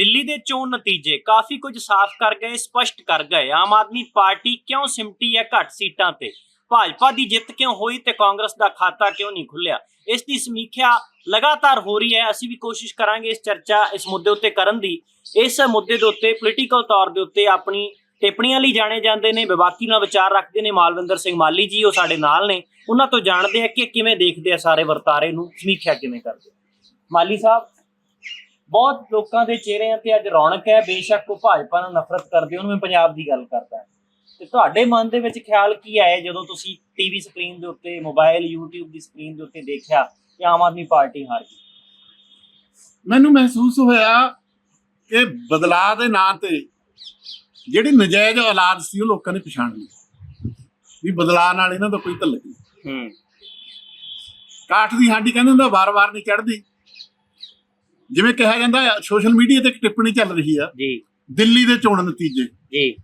ਦਿੱਲੀ ਦੇ ਚੋਣ ਨਤੀਜੇ ਕਾਫੀ ਕੁਝ ਸਾਫ਼ ਕਰ ਗਏ, ਸਪਸ਼ਟ ਕਰ ਗਏ। ਆਮ ਆਦਮੀ ਪਾਰਟੀ ਕਿਉਂ ਸਿਮਟੀ ਹੈ ਘੱਟ ਸੀਟਾਂ ਤੇ? ਭਾਜਪਾ ਦੀ ਜਿੱਤ ਕਿਉਂ ਹੋਈ ਤੇ ਕਾਂਗਰਸ ਦਾ ਖਾਤਾ ਕਿਉਂ ਨਹੀਂ ਖੁੱਲਿਆ ਇਸ ਦੀ ਸਮੀਖਿਆ ਲਗਾਤਾਰ ਹੋ ਰਹੀ ਹੈ। ਅਸੀਂ ਵੀ ਕੋਸ਼ਿਸ਼ ਕਰਾਂਗੇ ਇਸ ਚਰਚਾ ਇਸ ਮੁੱਦੇ ਉੱਤੇ ਕਰਨ ਦੀ। ਇਸ ਮੁੱਦੇ ਦੇ ਉੱਤੇ ਪੋਲੀਟੀਕਲ ਤੌਰ ਦੇ ਉੱਤੇ ਆਪਣੀ ਟਿੱਪਣੀਆਂ ਲਈ ਜਾਣੇ ਜਾਂਦੇ ਨੇ ਵਿਵਾਕੀ ਨਾਲ ਵਿਚਾਰ ਰੱਖਦੇ ਨੇ ਮਾਲਵਿੰਦਰ ਸਿੰਘ ਮਾਲੀ ਜੀ, ਉਹ ਸਾਡੇ ਨਾਲ ਨੇ। ਉਹਨਾਂ ਤੋਂ ਜਾਣਦੇ ਆ ਕਿ ਕਿਵੇਂ ਦੇਖਦੇ ਆ ਸਾਰੇ ਵਰਤਾਰੇ ਨੂੰ, ਸਮੀਖਿਆ ਕਿਵੇਂ ਕਰਦੇ ਮਾਲੀ ਸਾਹਿਬ? ਬਹੁਤ ਲੋਕਾਂ ਦੇ ਚਿਹਰਿਆਂ ਤੇ ਅੱਜ ਰੌਣਕ ਹੈ ਬੇਸ਼ੱਕ ਉਹ ਭਾਜਪਾ ਨਾਲ ਨਫ਼ਰਤ ਕਰਦੇ ਉਹਨੂੰ ਮੈਂ ਪੰਜਾਬ ਦੀ ਗੱਲ ਕਰਦਾ ਤੇ ਤੁਹਾਡੇ ਮਨ ਦੇ ਵਿੱਚ ਖਿਆਲ ਕੀ ਆਇਆ ਜਦੋਂ ਤੁਸੀਂ ਟੀਵੀ ਸਕਰੀਨ ਦੇ ਉੱਤੇ ਮੋਬਾਈਲ YouTube ਦੀ ਸਕਰੀਨ ਦੇ ਉੱਤੇ ਦੇਖਿਆ ਕਿ ਆਮ ਆਦਮੀ ਪਾਰਟੀ ਹਾਰ ਗਈ? ਮੈਨੂੰ ਮਹਿਸੂਸ ਹੋਇਆ ਕਿ ਬਦਲਾਅ ਦੇ ਨਾਂ ਤੇ ਜਿਹੜੀ ਨਜਾਇਜ਼ ਔਲਾਦ ਸੀ ਉਹ ਲੋਕਾਂ ਨੇ ਪਛਾਣ ਲਈ। ਵੀ ਬਦਲਾਅ ਨਾਲ ਇਹਨਾਂ ਦਾ ਕੋਈ ਧੱਲਕ ਨਹੀਂ। ਹੂੰ। ਕਾਠ ਦੀ ਹਾਂਡੀ ਕਹਿੰਦੇ ਹੁੰਦਾ ਵਾਰ-ਵਾਰ ਨਹੀਂ ਚੜਦੀ ਜਿਵੇਂ ਕਿਹਾ ਜਾਂਦਾ ਸੋਸ਼ਲ ਮੀਡੀਆ ਤੇ ਇੱਕ ਟਿੱਪਣੀ ਚੱਲ ਰਹੀ ਆ। ਜੀ। ਦਿੱਲੀ ਦੇ ਚੋਣ ਨਤੀਜੇ। ਜੀ।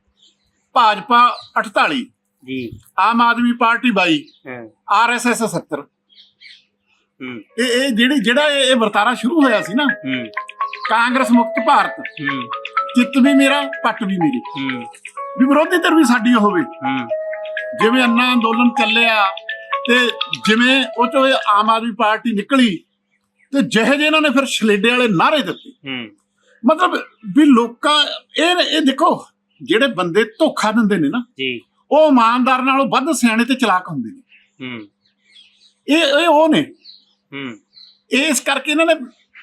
ਭਾਜਪਾ 48 ਜੀ। ਆਮ ਆਦਮੀ ਪਾਰਟੀ 22 ਹੂੰ। ਆਰਐਸਐਸ 70 ਹੂੰ। ਇਹ ਇਹ ਜਿਹੜੀ ਜਿਹੜਾ ਇਹ ਇਹ ਵਰਤਾਰਾ ਸ਼ੁਰੂ ਹੋਇਆ ਸੀ ਨਾ ਹੂੰ। ਕਾਂਗਰਸ ਮੁਕਤ ਭਾਰਤ। ਹੂੰ। ਚਿੱਤ ਵੀ ਮੇਰਾ ਪੱਟ ਵੀ ਮੇਰੀ। ਹੂੰ। ਵੀ ਵਿਰੋਧੀ ਧਿਰ ਵੀ ਸਾਡੀ ਹੋਵੇ। ਹੂੰ। ਜਿਵੇਂ ਅੰਨਾ ਅੰਦੋਲਨ ਚੱਲਿਆ ਤੇ ਜਿਵੇਂ ਉਹ ਚੋਂ ਆਮ ਆਦਮੀ ਪਾਰਟੀ ਨਿਕਲੀ ਤੇ ਜਿਹੇ ਜਿਹੇ ਇਹਨਾਂ ਨੇ ਫਿਰ ਛਲੇਡੇ ਵਾਲੇ ਨਾਰੇ ਦਿੱਤੇ। ਹੂੰ। ਮਤਲਬ ਵੀ ਲੋਕਾਂ ਇਹ ਇਹ ਦੇਖੋ ਜਿਹੜੇ ਬੰਦੇ ਧੋਖਾ ਦਿੰਦੇ ਨੇ ਨਾ ਜੀ। ਉਹ ਇਮਾਨਦਾਰ ਨਾਲੋਂ ਵੱਧ ਸਿਆਣੇ ਤੇ ਚਲਾਕ ਹੁੰਦੇ ਨੇ। ਹੂੰ। ਇਹ ਇਹ ਉਹ ਨੇ। ਹੂੰ। ਇਸ ਕਰਕੇ ਇਹਨਾਂ ਨੇ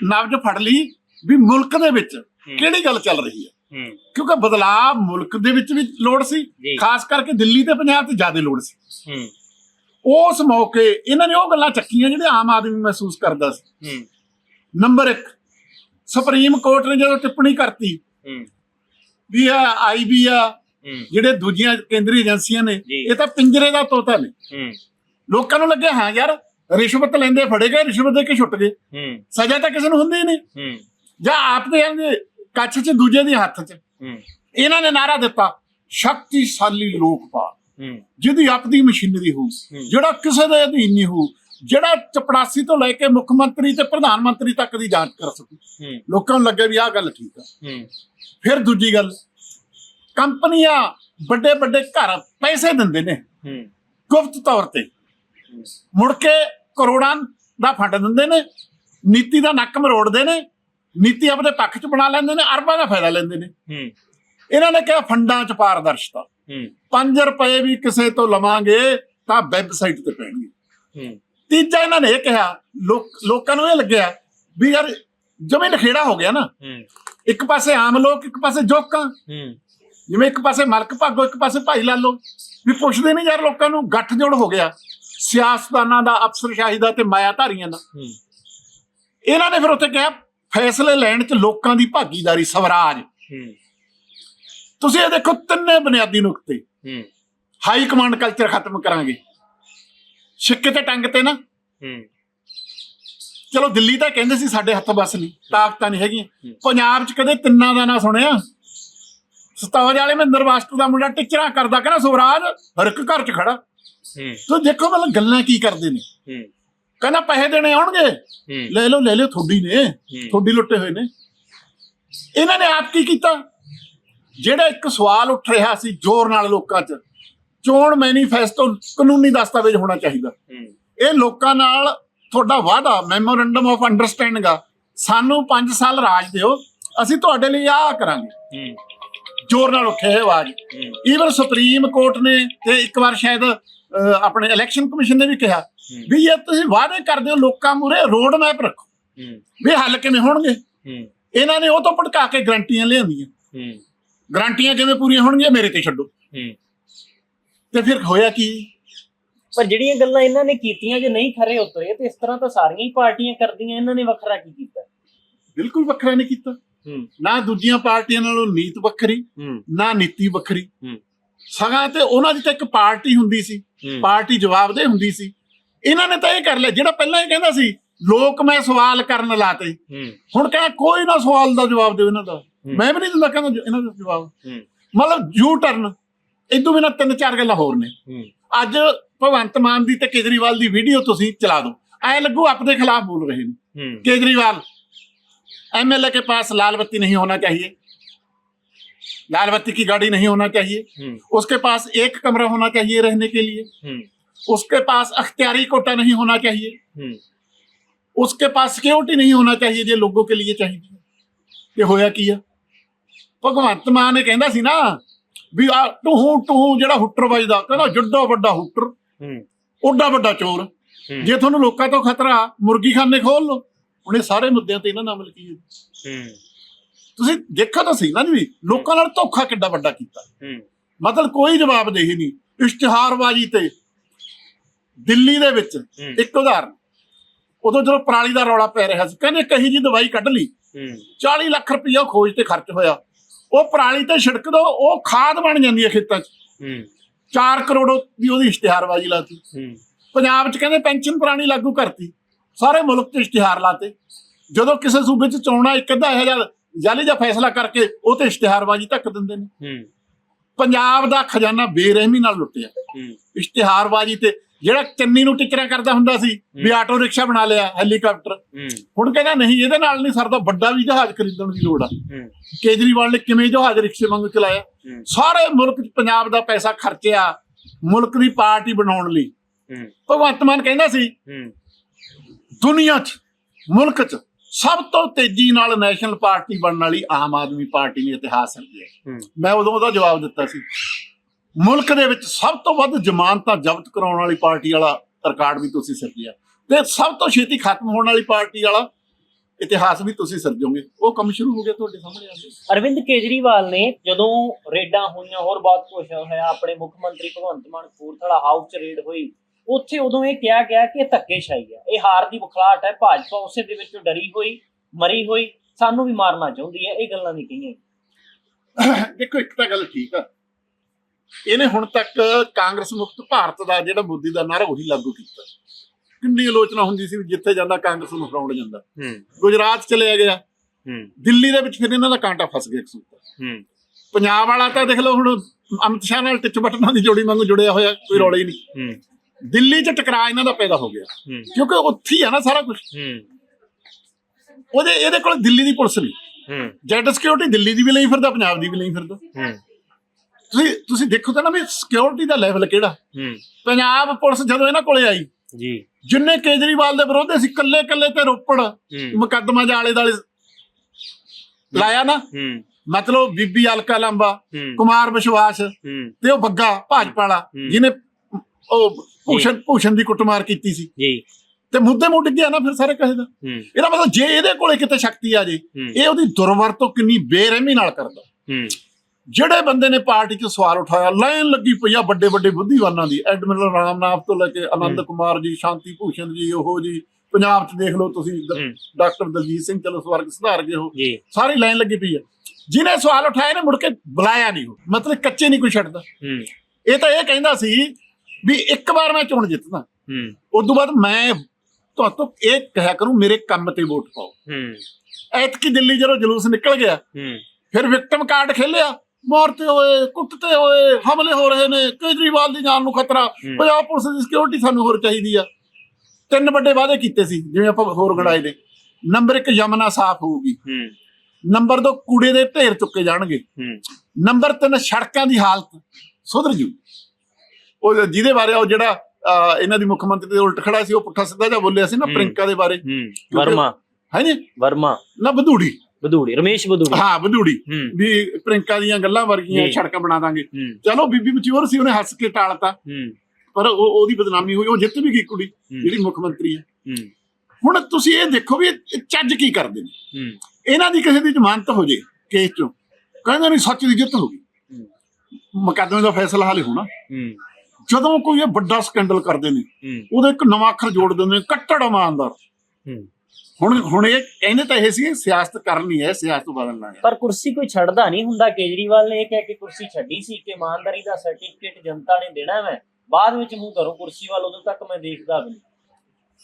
ਨਬਜ ਫੜ ਲਈ ਵੀ ਮੁਲਕ ਦੇ ਵਿੱਚ ਕਿਹੜੀ ਗੱਲ ਚੱਲ ਰਹੀ ਹੈ? ਹੂੰ। ਕਿਉਂਕਿ ਬਦਲਾਅ ਮੁਲਕ ਦੇ ਵਿੱਚ ਵੀ ਲੋੜ ਸੀ। ਖਾਸ ਕਰਕੇ ਦਿੱਲੀ ਤੇ ਪੰਜਾਬ ਤੇ ਜ਼ਿਆਦਾ ਲੋੜ ਸੀ। ਹੂੰ। ਉਸ ਮੌਕੇ ਇਹਨਾਂ ਨੇ ਉਹ ਗੱਲਾਂ ਚੱਕੀਆਂ ਜਿਹੜੇ ਆਮ ਆਦਮੀ ਮਹਿਸੂਸ ਕਰਦਾ ਸੀ। ਨੰਬਰ 1 ਸੁਪਰੀਮ ਕੋਰਟ ਨੇ ਜਦੋਂ ਟਿੱਪਣੀ ਕਰਤੀ ਵੀ ਆ ਆਈਬੀ ਆ ਜਿਹੜੇ ਦੂਜੀਆਂ ਕੇਂਦਰੀ ਏਜੰਸੀਆਂ ਨੇ। ਇਹ ਤਾਂ ਪਿੰਜਰੇ ਦਾ ਤੋਤਾ ਨੇ। ਲੋਕਾਂ ਨੂੰ ਲੱਗਿਆ ਹਾਂ ਯਾਰ ਰਿਸ਼ਵਤ ਲੈਂਦੇ ਫੜੇ ਗਏ ਰਿਸ਼ਵਤ ਦੇ ਕੇ ਛੁੱਟ ਗਏ। ਸਜ਼ਾ ਤਾਂ ਕਿਸੇ ਨੂੰ ਹੁੰਦੀ ਹੀ। ਨਹੀਂ ਜਾਂ ਆਪ ਦੇ ਕੱਛ 'ਚ ਦੂਜੇ ਦੇ ਹੱਥ 'ਚ। ਇਹਨਾਂ ਨੇ ਨਾਰਾ ਦਿੱਤਾ ਸ਼ਕਤੀਸ਼ਾਲੀ ਲੋਕਪਾਲ। ਜਿਹਦੀ ਆਪਦੀ ਮਸ਼ੀਨਰੀ ਹੋਊ ਹੂੰ। ਜਿਹੜਾ ਕਿਸੇ ਦੇ ਅਧੀਨ ਨਹੀਂ ਹੋਊ ਜਿਹੜਾ ਚਪੜਾਸੀ ਤੋਂ ਲੈ ਕੇ ਮੁੱਖ ਮੰਤਰੀ ਤੇ ਪ੍ਰਧਾਨ ਮੰਤਰੀ ਤੱਕ ਦੀ ਜਾਂਚ ਕਰ ਸਕੂ। ਲੋਕਾਂ ਨੂੰ ਲੱਗੇ ਵੀ ਆਹ ਗੱਲ ਠੀਕ ਆ। ਫਿਰ ਦੂਜੀ ਗੱਲ ਕੰਪਨੀਆਂ ਵੱਡੇ ਵੱਡੇ ਘਰ ਪੈਸੇ ਦਿੰਦੇ ਨੇ। ਗੁਪਤ ਤੌਰ ਤੇ। ਮੁੜ ਕੇ ਕਰੋੜਾਂ ਦਾ ਫੰਡ ਦਿੰਦੇ ਨੇ ਨੀਤੀ ਦਾ ਨੱਕ ਮਰੋੜਦੇ ਨੇ ਨੀਤੀ ਆਪਣੇ ਪੱਖ 'ਚ ਬਣਾ ਲੈਂਦੇ ਨੇ ਅਰਬਾਂ ਦਾ ਫਾਇਦਾ ਲੈਂਦੇ ਨੇ। ਇਹਨਾਂ ਨੇ ਕਿਹਾ ਫੰਡਾਂ 'ਚ ਪਾਰਦਰਸ਼ਤਾ। 5 ਰੁਪਏ ਵੀ ਕਿਸੇ ਤੋਂ ਲਵਾਂਗੇ ਤਾਂ ਵੈਬਸਾਈਟ ਤੇ ਪੈਣਗੇ। ਹੂੰ। ਤੀਜਾ ਇਹਨਾਂ ਨੇ ਇਹ ਕਿਹਾ ਲੋਕ ਲੋਕਾਂ ਨੂੰ ਇਹ ਲੱਗਿਆ ਵੀ ਯਾਰ ਜਮੇ ਨਖੇੜਾ ਹੋ ਗਿਆ ਨਾ। ਹੂੰ। ਇੱਕ ਪਾਸੇ ਆਮ ਲੋਕ ਇੱਕ ਪਾਸੇ ਜੋਕਾਂ। ਹੂੰ। ਜਿਵੇਂ ਇੱਕ ਪਾਸੇ ਮਲਕ ਭਾਗੋ ਇੱਕ ਪਾਸੇ ਭਾਈ ਲਾਲੋ। ਵੀ ਪੁੱਛਦੇ ਨਹੀਂ ਯਾਰ ਲੋਕਾਂ ਨੂੰ ਗੱਠ ਜੋੜ ਹੋ ਗਿਆ। ਸਿਆਸਤਦਾਨਾਂ ਦਾ ਅਫਸਰਸ਼ਾਹੀ ਦਾ ਤੇ ਮਾਇਆਧਾਰੀਆਂ ਦਾ। ਹੂੰ। ਇਹਨਾਂ ਨੇ ਫਿਰ ਉੱਥੇ ਕਿਹਾ ਫੈਸਲੇ ਲੈਣ 'ਚ ਲੋਕਾਂ ਦੀ ਭਾਗੀਦਾਰੀ ਸਵਰਾਜ। ਹੂੰ। ਤੁਸੀਂ ਇਹ ਦੇਖੋ ਤਿੰਨੇ ਬੁਨਿਆਦੀ ਨੁਕਤੇ। ਹੂੰ। ਹਾਈ ਕਮਾਂਡ ਕਲਚਰ ਖਤਮ ਕਰਾਂਗੇ। ਸਿੱਕੇ ਤੇ ਟੰਗ ਤੇ ਨਾ। ਹੂੰ। ਚਲੋ ਦਿੱਲੀ ਤਾਂ ਕਹਿੰਦੇ ਸੀ ਸਾਡੇ ਹੱਥ ਬਸ ਨਹੀਂ ਤਾਕਤਾਂ ਨਹੀਂ ਹੈਗੀਆਂ। ਪੰਜਾਬ 'ਚ ਕਦੇ ਤਿੰਨਾਂ ਦਾ ਨਾ ਸੁਣਿਆ? ਸਤਾਵਜ ਵਾਲੇ ਮਹਿੰਦਰ ਵਾਸਤੂ ਦਾ ਮੁੰਡਾ ਟਿਚਰਾ ਕਰਦਾ ਕਹਿੰਦਾ ਸਵਰਾਜ ਹਰ ਇੱਕ ਘਰ 'ਚ ਖੜਾ। ਹੂੰ। ਤੋ ਦੇਖੋ ਮਤਲਬ ਗੱਲਾਂ ਕੀ ਕਰਦੇ ਨੇ। ਹੂੰ। ਕਹਿੰਦਾ ਪੈਸੇ ਦੇਣੇ ਆਉਣਗੇ। ਲੈ ਲਓ ਲੈ ਲਓ ਥੋੜੀ ਨੇ। ਥੋੜੀ ਲੁੱਟੇ ਹੋਏ ਨੇ। ਇਹਨਾਂ ਨੇ ਆਪ ਕੀ ਕੀਤਾ? ਜਿਹੜਾ ਇੱਕ ਸਵਾਲ ਉੱਠ ਰਿਹਾ ਸੀ ਜ਼ੋਰ ਨਾਲ ਲੋਕਾਂ 'ਚ ਚੋਣ ਮੈਨੀਫੈਸਟੋ ਕਾਨੂੰਨੀ ਦਸਤਾਵੇਜ਼ ਹੋਣਾ ਚਾਹੀਦਾ। ਹੂੰ। ਇਹ ਲੋਕਾਂ ਨਾਲ ਤੁਹਾਡਾ ਵਾਅਦਾ ਮੈਮੋਰੈਂਡਮ ਆਫ ਅੰਡਰਸਟੈਂਡਿੰਗ ਆ ਸਾਨੂੰ 5 ਸਾਲ ਰਾਜ ਦਿਓ ਅਸੀਂ ਤੁਹਾਡੇ ਲਈ ਆਹ ਕਰਾਂਗੇ। ਹੂੰ। ਜ਼ੋਰ ਨਾਲ ਉੱਠੇ ਇਹ ਆਵਾਜ਼। ਹੂੰ। ਈਵਨ ਸੁਪਰੀਮ ਕੋਰਟ ਨੇ ਤੇ ਇੱਕ ਵਾਰ ਸ਼ਾਇਦ ਆਪਣੇ ਇਲੈਕਸ਼ਨ ਕਮਿਸ਼ਨ ਨੇ ਵੀ ਕਿਹਾ ਵੀ ਇਹ ਤੁਸੀਂ ਵਾਅਦੇ ਕਰਦੇ ਹੋ ਲੋਕਾਂ ਮੂਰੇ ਰੋਡ ਮੈਪ ਰੱਖੋ। ਹੂੰ। ਵੀ ਹੱਲ ਕਿਵੇਂ ਹੋਣਗੇ? ਹੂੰ। ਇਹਨਾਂ ਨੇ ਉਹ ਤੋਂ ਭਟਕਾ ਕੇ ਗਰੰਟੀਆਂ ਲਿਆਂਦੀਆਂ ਹੂੰ। ਗਰੰਟੀਆਂ ਕਿਵੇਂ ਪੂਰੀਆਂ ਹੋਣਗੀਆਂ ਮੇਰੇ ਤੇ ਛੱਡੋ। ਹੂੰ। ਤੇ ਫਿਰ ਹੋਇਆ ਕੀ? ਪਰ ਜਿਹੜੀਆਂ ਗੱਲਾਂ ਇਹਨਾਂ ਨੇ ਕੀਤੀਆਂ ਜੇ ਨਹੀਂ ਖਰੇ ਉਤਰੇ ਤੇ ਇਸ ਤਰ੍ਹਾਂ ਤਾਂ ਸਾਰੀਆਂ ਹੀ ਪਾਰਟੀਆਂ ਕਰਦੀਆਂ ਇਹਨਾਂ ਨੇ ਵੱਖਰਾ ਕੀ ਕੀਤਾ? ਬਿਲਕੁਲ ਵੱਖਰਾ ਨਹੀਂ ਕੀਤਾ। ਹੂੰ। ਨਾ ਦੂਜੀਆਂ ਪਾਰਟੀਆਂ ਨਾਲੋਂ ਨੀਤ ਵੱਖਰੀ ਹੂੰ। ਨਾ ਨੀਤੀ ਵੱਖਰੀ। ਹੂੰ। ਸਗਾਂ ਤੇ ਉਹਨਾਂ ਦੀ ਤਾਂ ਇੱਕ ਪਾਰਟੀ ਹੁੰਦੀ ਸੀ ਪਾਰਟੀ ਜਵਾਬਦੇ ਹੁੰਦੀ ਸੀ। ਇਹਨਾਂ ਨੇ ਤਾਂ ਇਹ ਕਰ ਲਿਆ ਜਿਹੜਾ ਪਹਿਲਾਂ ਇਹ ਕਹਿੰਦਾ ਸੀ ਲੋਕ ਮੈਂ ਸਵਾਲ ਕਰਨ ਲਾਤੇ। ਹੂੰ। ਹੁਣ ਕਹਿੰਦਾ ਕੋਈ ਨਾ ਸਵਾਲ ਦਾ ਜਵਾਬ ਦਿਓ ਇਹਨਾਂ ਦਾ। ਮੈਂ ਵੀ ਨਹੀਂ ਦਿੰਦਾ ਕਹਿੰਦਾ ਇਹਨਾਂ ਦਾ ਜਵਾਬ ਹੂੰ ਮਤਲਬ ਯੂ ਟਰਨ ਇਦੋਂ ਬਿਨਾਂ ਤਿੰਨ ਚਾਰ ਗੱਲਾਂ ਹੋਰ ਨੇ ਹੂੰ ਅੱਜ ਭਗਵੰਤ ਮਾਨ ਦੀ ਤੇ ਕੇਜਰੀਵਾਲ ਦੀ ਵੀਡੀਓ ਤੁਸੀਂ ਚਲਾ ਦਿਓ ਐ ਲੱਗੂ ਆਪਦੇ ਖਿਲਾਫ ਬੋਲ ਰਹੇ ਨੇ ਹੂੰ ਕੇਜਰੀਵਾਲ एमएलए के पास लाल बत्ती नहीं होना चाहिए लाल बत्ती की गाड़ी नहीं होना चाहिए हम्म उसके पास एक कमरा होना चाहिए रहने के लिए हम्म उसके पास अख्तियारी कोटा नहीं होना चाहिए हम्म उसके पास ਸਿਕਿਉਰਿਟੀ ਨਹੀਂ ਹੋਣਾ ਚਾਹੀਏ ਜੇ ਲੋਗੋ ਕੇ ਲਈ ਚਾਹੀਦੀ ਹੈ ਤੇ ਹੋਇਆ ਕੀ ਆ ਭਗਵੰਤ ਮਾਨ ਨੇ ਕਹਿੰਦਾ ਸੀ ਨਾ ਵੀ ਆ ਤੂੰ ਤੂੰ ਜਿਹੜਾ ਹੁੱਟਰ ਵੱਜਦਾ ਕਹਿੰਦਾ ਜਿੱਡਾ ਵੱਡਾ ਹੁੱਟਰ। ਹੂੰ। ਓਡਾ ਵੱਡਾ ਚੋਰ। ਜੇ ਤੁਹਾਨੂੰ ਲੋਕਾਂ ਤੋਂ ਖਤਰਾ ਮੁਰਗੀਖਾਨੇ ਖੋਲ ਲਓ। ਉਹਨੇ ਸਾਰੇ ਮੁੱਦਿਆਂ ਤੇ ਇਹਨਾਂ ਨਾਲ ਕੀ। ਹੂੰ। ਤੁਸੀਂ ਦੇਖੋ ਤਾਂ ਸਹੀ ਨਾ ਜੀ ਲੋਕਾਂ ਨਾਲ ਧੋਖਾ ਕਿੱਡਾ ਵੱਡਾ ਕੀਤਾ। ਹੂੰ। ਮਤਲਬ ਕੋਈ ਜਵਾਬਦੇਹੀ ਨਹੀਂ। ਇਸ਼ਤਿਹਾਰਬਾਜ਼ੀ ਤੇ। ਦਿੱਲੀ ਦੇ ਵਿੱਚ ਇੱਕ ਉਦਾਹਰਨ। ਉਦੋਂ ਜਦੋਂ ਪਰਾਲੀ ਦਾ ਰੌਲਾ ਪੈ ਰਿਹਾ ਸੀ ਕਹਿੰਦੇ ਕਹੀ ਜੀ ਦਵਾਈ ਕੱਢ ਲਈ। 40 ਲੱਖ ਰੁਪਇਆ ਖੋਜ ਤੇ ਖਰਚ ਹੋਇਆ। ਉਹ ਪਰਾਲੀ ਤੇ ਛਿੜਕ ਦੋ ਉਹ ਖਾਦ ਬਣ ਜਾਂਦੀ ਹੈ ਖੇਤਾਂ 'ਚ। ਹੂੰ। 4 ਕਰੋੜ ਦੀ ਉਹਦੀ ਇਸ਼ਤਿਹਾਰਬਾਜ਼ੀ ਲਾਤੀ। ਹੂੰ। ਪੰਜਾਬ 'ਚ ਕਹਿੰਦੇ ਪੈਨਸ਼ਨ ਪੁਰਾਣੀ ਲਾਗੂ ਕਰਤੀ। ਸਾਰੇ ਮੁਲਕ 'ਚ ਇਸ਼ਤਿਹਾਰ ਲਾਤੇ। ਜਦੋਂ ਕਿਸੇ ਸੂਬੇ 'ਚ ਚੋਣਾਂ ਇੱਕ ਅੱਧਾ ਇਹੋ ਜਿਹਾ ਜਾਲੀ ਦਾ ਫੈਸਲਾ ਕਰਕੇ ਉਹ ਤੇ ਇਸ਼ਤਿਹਾਰਬਾਜ਼ੀ ਧੱਕ ਦਿੰਦੇ ਨੇ। ਹੂੰ। ਪੰਜਾਬ ਦਾ ਖਜ਼ਾਨਾ ਬੇਰਹਿਮੀ ਨਾਲ ਲੁੱਟਿਆ। ਇਸ਼ਤਿਹਾਰਬਾਜ਼ੀ ਤੇ ਜਿਹੜਾ ਚੰਨੀ ਨੂੰ ਟਿਕਰਾ ਕਰਦਾ ਹੁੰਦਾ ਸੀ ਵੀ ਆਟੋ ਰਿਕਸ਼ਾ ਬਣਾ ਲਿਆ ਹੈਲੀਕਾਪਟਰ। ਹੁਣ ਕਹਿੰਦਾ ਨਹੀਂ ਇਹਦੇ ਨਾਲ ਨਹੀਂ ਸਰਦਾ ਵੱਡਾ ਵੀ ਜਹਾਜ਼ ਖਰੀਦਣ ਦੀ ਲੋੜ ਆ। ਕੇਜਰੀਵਾਲ ਨੇ ਕਿਵੇਂ ਜਹਾਜ਼ ਰਿਕਸ਼ੇ ਵਾਂਗੂ ਚਲਾਇਆ? ਸਾਰੇ ਮੁਲਕ 'ਚ ਪੰਜਾਬ ਦਾ ਪੈਸਾ ਖਰਚਿਆ ਮੁਲਕ ਦੀ ਪਾਰਟੀ ਬਣਾਉਣ ਲਈ। ਭਗਵੰਤ ਮਾਨ ਕਹਿੰਦਾ ਸੀ ਦੁਨੀਆ 'ਚ ਮੁਲਕ 'ਚ ਸਭ ਤੋਂ ਤੇਜ਼ੀ ਨਾਲ ਨੈਸ਼ਨਲ ਪਾਰਟੀ ਬਣਨ ਵਾਲੀ ਆਮ ਆਦਮੀ ਪਾਰਟੀ ਨੇ ਇਤਿਹਾਸ ਰਚਿਆ ਮੈਂ ਉਦੋਂ ਉਹਦਾ ਜਵਾਬ ਦਿੱਤਾ ਸੀ। ਮੁਲਕ ਦੇ ਵਿੱਚ ਸਭ ਤੋਂ ਵੱਧ ਜ਼ਮਾਨਤਾਂ ਜ਼ਬਤ ਕਰਾਉਣ ਵਾਲੀ ਪਾਰਟੀ ਵਾਲਾ ਰਿਕਾਰਡ ਵੀ ਤੁਸੀਂ ਸਿਰਜਿਆ ਤੇ ਸਭ ਤੋਂ ਛੇਤੀ ਖਤਮ ਹੋਣ ਵਾਲੀ ਪਾਰਟੀ ਵਾਲਾ ਇਤਿਹਾਸ ਵੀ ਤੁਸੀਂ ਸਿਰਜੋਗੇ। ਉਹ ਕੰਮ ਸ਼ੁਰੂ ਹੋ ਗਿਆ ਤੁਹਾਡੇ ਸਾਹਮਣੇ ਆ ਗਿਆ ਅਰਵਿੰਦ ਕੇਜਰੀਵਾਲ ਨੇ ਜਦੋਂ ਰੇਡਾਂ ਹੋਈਆਂ ਹੋਰ ਬਹੁਤ ਕੁਝ ਹੋਇਆ ਆਪਣੇ ਮੁੱਖ ਮੰਤਰੀ ਭਗਵੰਤ ਮਾਨ ਕਪੂਰਥਲਾ ਹਾਊਸ 'ਚ ਰੇਡ ਹੋਈ ਉੱਥੇ ਉਦੋਂ ਇਹ ਕਿਹਾ ਗਿਆ ਕਿ ਇਹ ਧੱਕੇਸ਼ਾਹੀ ਹੈ ਇਹ ਹਾਰ ਦੀ ਬੁਖਲਾਹਟ ਹੈ ਭਾਜਪਾ ਉਸੇ ਦੇ ਵਿੱਚੋਂ ਡਰੀ ਹੋਈ ਮਰੀ ਹੋਈ ਸਾਨੂੰ ਵੀ ਮਾਰਨਾ ਚਾਹੁੰਦੀ ਹੈ ਇਹ ਗੱਲਾਂ ਨਹੀਂ ਕਹੀਆਂ ਦੇਖੋ ਇੱਕ ਤਾਂ ਗੱਲ ਠੀਕ ਆ ਇਹਨੇ ਹੁਣ ਤੱਕ ਕਾਂਗਰਸ ਮੁਕਤ ਭਾਰਤ ਦਾ ਜਿਹੜਾ ਮੋਦੀ ਦਾ ਨਾਰਾ ਉਹੀ ਲਾਗੂ ਕੀਤਾ। ਕਿੰਨੀ ਆਲੋਚਨਾ ਹੁੰਦੀ ਸੀ ਜਿੱਥੇ ਜਾਂਦਾ ਕਾਂਗਰਸ ਨੂੰ ਫਰਾਉਣ ਜਾਂਦਾ। ਗੁਜਰਾਤ ਚਲੇ ਗਿਆ। ਦਿੱਲੀ ਦੇ ਵਿੱਚ ਫਿਰ ਇਹਨਾਂ ਦਾ ਕਾਂਟਾ ਫਸ ਗਿਆ ਇੱਕ ਸੂਤ ਹੂੰ। ਪੰਜਾਬ ਵਾਲਾ ਤਾਂ ਦੇਖ ਲਓ ਹੁਣ ਅਮਿਤ ਸ਼ਾਹ ਨਾਲ ਟਿੱਚ ਬਟਨਾਂ ਦੀ ਜੋੜੀ ਵਾਂਗੂ ਜੁੜਿਆ ਹੋਇਆ ਕੋਈ ਰੌਲਾ ਹੀ ਨਹੀਂ। ਦਿੱਲੀ 'ਚ ਟਕਰਾਅ ਇਹਨਾਂ ਦਾ ਪੈਦਾ ਹੋ ਗਿਆ। ਕਿਉਂਕਿ ਉੱਥੇ ਹੀ ਆ ਨਾ ਸਾਰਾ ਕੁਝ ਉਹਦੇ ਇਹਦੇ ਕੋਲ ਦਿੱਲੀ ਦੀ ਪੁਲਿਸ ਨਹੀਂ। ਜੈਟ ਸਿਕਿਉਰਿਟੀ ਦਿੱਲੀ ਦੀ ਵੀ ਲਈ ਫਿਰਦਾ ਪੰਜਾਬ ਦੀ ਵੀ ਲਈ ਫਿਰਦਾ। ਤੁਸੀਂ ਤੁਸੀਂ ਦੇਖੋ ਤਾਂ ਨਾ ਵੀ ਸਿਕਿਉਰਿਟੀ ਦਾ ਲੈਵਲ ਕਿਹੜਾ। ਹੂੰ। ਪੰਜਾਬ ਪੁਲਿਸ ਜਦੋਂ ਇਹਨਾਂ ਕੋਲੇ ਆਈ ਜੀ। ਜਿੰਨੇ ਕੇਜਰੀਵਾਲ ਦੇ ਵਿਰੋਧ ਸੀ ਕੱਲੇ ਕੱਲੇ ਤੇ ਰੋਪੜ ਮੁਕੱਦਮਾ ਜਾਲੇ ਦਾਲੇ ਲਾਇਆ ਨਾ। ਹੂੰ। ਮਤਲਬ ਬੀਬੀ ਅਲਕਾ ਲੰਬਾ ਕੁਮਾਰ ਵਿਸ਼ਵਾਸ ਤੇ ਉਹ ਬੱਗਾ ਭਾਜਪਾ ਵਾਲਾ। ਜਿਹਨੇ ਉਹ ਭੂਸ਼ਣ ਭੂਸ਼ਣ ਦੀ ਕੁੱਟਮਾਰ ਕੀਤੀ ਸੀ। ਜੀ। ਤੇ ਮੁੱਦੇ ਮੁੱਢ ਗਿਆ ਨਾ ਫਿਰ ਸਾਰੇ ਕਹੇ ਦਾ। ਇਹਦਾ ਮਤਲਬ ਜੇ ਇਹਦੇ ਕੋਲੇ ਕਿਤੇ ਸ਼ਕਤੀ ਆ ਜੇ ਇਹ ਉਹਦੀ ਦੁਰਵਰਤੋਂ ਕਿੰਨੀ ਬੇਰਹਿਮੀ ਨਾਲ ਕਰਦਾ। ਹੂੰ। ਜਿਹੜੇ ਬੰਦੇ ਨੇ ਪਾਰਟੀ 'ਚ ਸਵਾਲ ਉਠਾਇਆ ਲਾਈਨ ਲੱਗੀ ਪਈ ਆ ਵੱਡੇ ਵੱਡੇ ਬੁੱਧੀਵਾਨਾਂ ਦੀ। ਐਡਮਿਰਲ ਰਾਮਨਾਥ ਤੋਂ ਲੈ ਕੇ ਆਨੰਦ। ਕੁਮਾਰ ਜੀ ਸ਼ਾਂਤੀ ਭੂਸ਼ਣ ਜੀ ਉਹ ਜੀ ਪੰਜਾਬ 'ਚ ਦੇਖ ਲਓ ਤੁਸੀਂ ਡਾਕਟਰ ਦਲਜੀਤ ਸਿੰਘ ਚਲੋ ਸਵਰਗ ਸੁਧਾਰ ਗਏ ਹੋ ਸਾਰੀ ਲਾਈਨ ਲੱਗੀ ਪਈ ਆ। ਜਿਹਨੇ ਸਵਾਲ ਉਠਾਏ ਨੇ ਮੁੜ ਕੇ ਬੁਲਾਇਆ ਨਹੀਂ ਉਹ। ਮਤਲਬ ਕੱਚੇ ਨਹੀਂ ਕੋਈ ਛੱਡਦਾ। ਇਹ ਤਾਂ ਇਹ ਕਹਿੰਦਾ ਸੀ ਵੀ ਇੱਕ ਵਾਰ ਮੈਂ ਚੋਣ ਜਿੱਤਦਾ। ਉਸ ਤੋਂ ਬਾਅਦ ਮੈਂ ਤੁਹਾਨੂੰ ਇਹ ਕਹਿਆ ਕਰੂੰ ਮੇਰੇ ਕੰਮ ਤੇ ਵੋਟ ਪਾਓ। ਐਤਕੀ ਦਿੱਲੀ ਜਦੋਂ ਜਲੂਸ ਨਿਕਲ ਗਿਆ ਫਿਰ ਵਿਕਟਮ ਕਾਰਡ ਖੇਲਿਆ। ਮਾਰਤੇ ਹੋਏ ਕੁੱਟਤੇ ਹੋਏ ਹਮਲੇ ਹੋ ਰਹੇ ਨੇ ਕੇਜਰੀਵਾਲ ਦੀ ਜਾਨ ਨੂੰ ਖਤਰਾ। ਪੰਜਾਬ ਪੁਲਿਸ ਦੀ ਸਿਕਿਉਰਿਟੀ ਸਾਨੂੰ ਹੋਰ ਚਾਹੀਦੀ ਆ। ਤਿੰਨ ਵੱਡੇ ਵਾਅਦੇ ਕੀਤੇ ਸੀ ਜਿਵੇਂ ਆਪਾਂ ਹੋਰ ਗਣਾਏ ਨੇ। ਨੰਬਰ 1 ਯਮਨਾ ਸਾਫ਼ ਹੋਊਗੀ। ਨੰਬਰ 2 ਕੂੜੇ ਦੇ ਢੇਰ ਚੁੱਕੇ ਜਾਣਗੇ। ਨੰਬਰ 3 ਸੜਕਾਂ ਦੀ ਹਾਲਤ ਸੁਧਰ ਜੂ। ਉਹ ਜਿਹਦੇ ਬਾਰੇ ਉਹ ਜਿਹੜਾ ਇਹਨਾਂ ਦੀ ਮੁੱਖ ਮੰਤਰੀ ਦੇ ਉਲਟ ਖੜਾ ਸੀ ਉਹ ਪੁੱਠਾ ਸਿੱਧਾ ਜਿਹਾ ਬੋਲਿਆ ਸੀ ਨਾ। ਪ੍ਰਿੰਕਾ ਦੇ ਬਾਰੇ। ਵਰਮਾ। ਹੈ ਨੀ? ਵਰਮਾ। ਨਾ ਬਧੂੜੀ ਬਦੂੜੀ ਰਮੇਸ਼ ਬਦੂੜੀ ਹਾਂ ਬਧੂੜੀ ਹੂੰ। ਵੀ ਪ੍ਰਿੰਕਾ ਦੀਆਂ ਗੱਲਾਂ ਵਰਗੀਆਂ ਜੀ। ਸੜਕਾਂ ਬਣਾ ਦਾਂਗੇ। ਹੂੰ। ਚਲੋ ਬੀਬੀ ਮਚਿਓਰ ਸੀ ਉਹਨੇ ਹੱਸ ਕੇ ਟਾਲਤਾ। ਹੂੰ। ਪਰ ਉਹ ਉਹਦੀ ਬਦਨਾਮੀ ਹੋਈ ਉਹ ਜਿੱਤ ਵੀ ਗਈ ਕੁੜੀ। ਜਿਹੜੀ ਮੁੱਖ ਮੰਤਰੀ ਹੈ। ਹੂੰ। ਹੁਣ ਤੁਸੀਂ ਇਹ ਦੇਖੋ ਵੀ ਇਹ ਚੱਜ ਕੀ ਕਰਦੇ ਨੇ। ਹੂੰ। ਇਹਨਾਂ ਦੀ ਕਿਸੇ ਦੀ ਜ਼ਮਾਨਤ ਹੋ ਜੇ ਕੇਸ ਚੋਂ ਕਹਿੰਦੇ ਨਹੀਂ ਸੱਚ ਦੀ ਜਿੱਤ ਹੋ ਗਈ। ਹੂੰ। ਮੁਕੱਦਮੇ ਦਾ ਫੈਸਲਾ ਹਾਲੇ ਹੋਣਾ। ਹੂੰ। ਜਦੋਂ ਕੋਈ ਇਹ ਵੱਡਾ ਸਕੈਂਡਲ ਕਰਦੇ ਨੇ ਹੂੰ। ਉਹਦੇ ਇੱਕ ਨਵਾਂ ਅੱਖਰ ਜੋੜ ਦਿੰਦੇ ਨੇ ਕੱਟੜ ਇਮਾਨਦਾਰ ਹੂੰ। ਹੁਣ ਹੁਣ ਇਹ ਕਹਿੰਦੇ ਤਾਂ ਇਹ ਸੀ ਸਿਆਸਤ ਕਰਨੀ ਹੈ ਸਿਆਸਤ ਬਦਲਣਾ ਹੈ। ਪਰ ਕੁਰਸੀ ਕੋਈ ਛੱਡਦਾ ਨਹੀਂ ਹੁੰਦਾ। ਕੇਜਰੀਵਾਲ ਨੇ ਇਹ ਕਹਿ ਕੇ ਕੁਰਸੀ ਛੱਡੀ ਸੀ ਕਿ ਇਮਾਨਦਾਰੀ ਦਾ ਸਰਟੀਫਿਕੇਟ ਜਨਤਾ ਨੇ ਦੇਣਾ ਮੈਂ ਬਾਅਦ ਵਿੱਚ ਮੂੰਹ ਕਰੂੰ ਕੁਰਸੀ ਵੱਲ ਉਦੋਂ ਤੱਕ ਮੈਂ ਦੇਖਦਾ ਵੀ ਨਹੀਂ।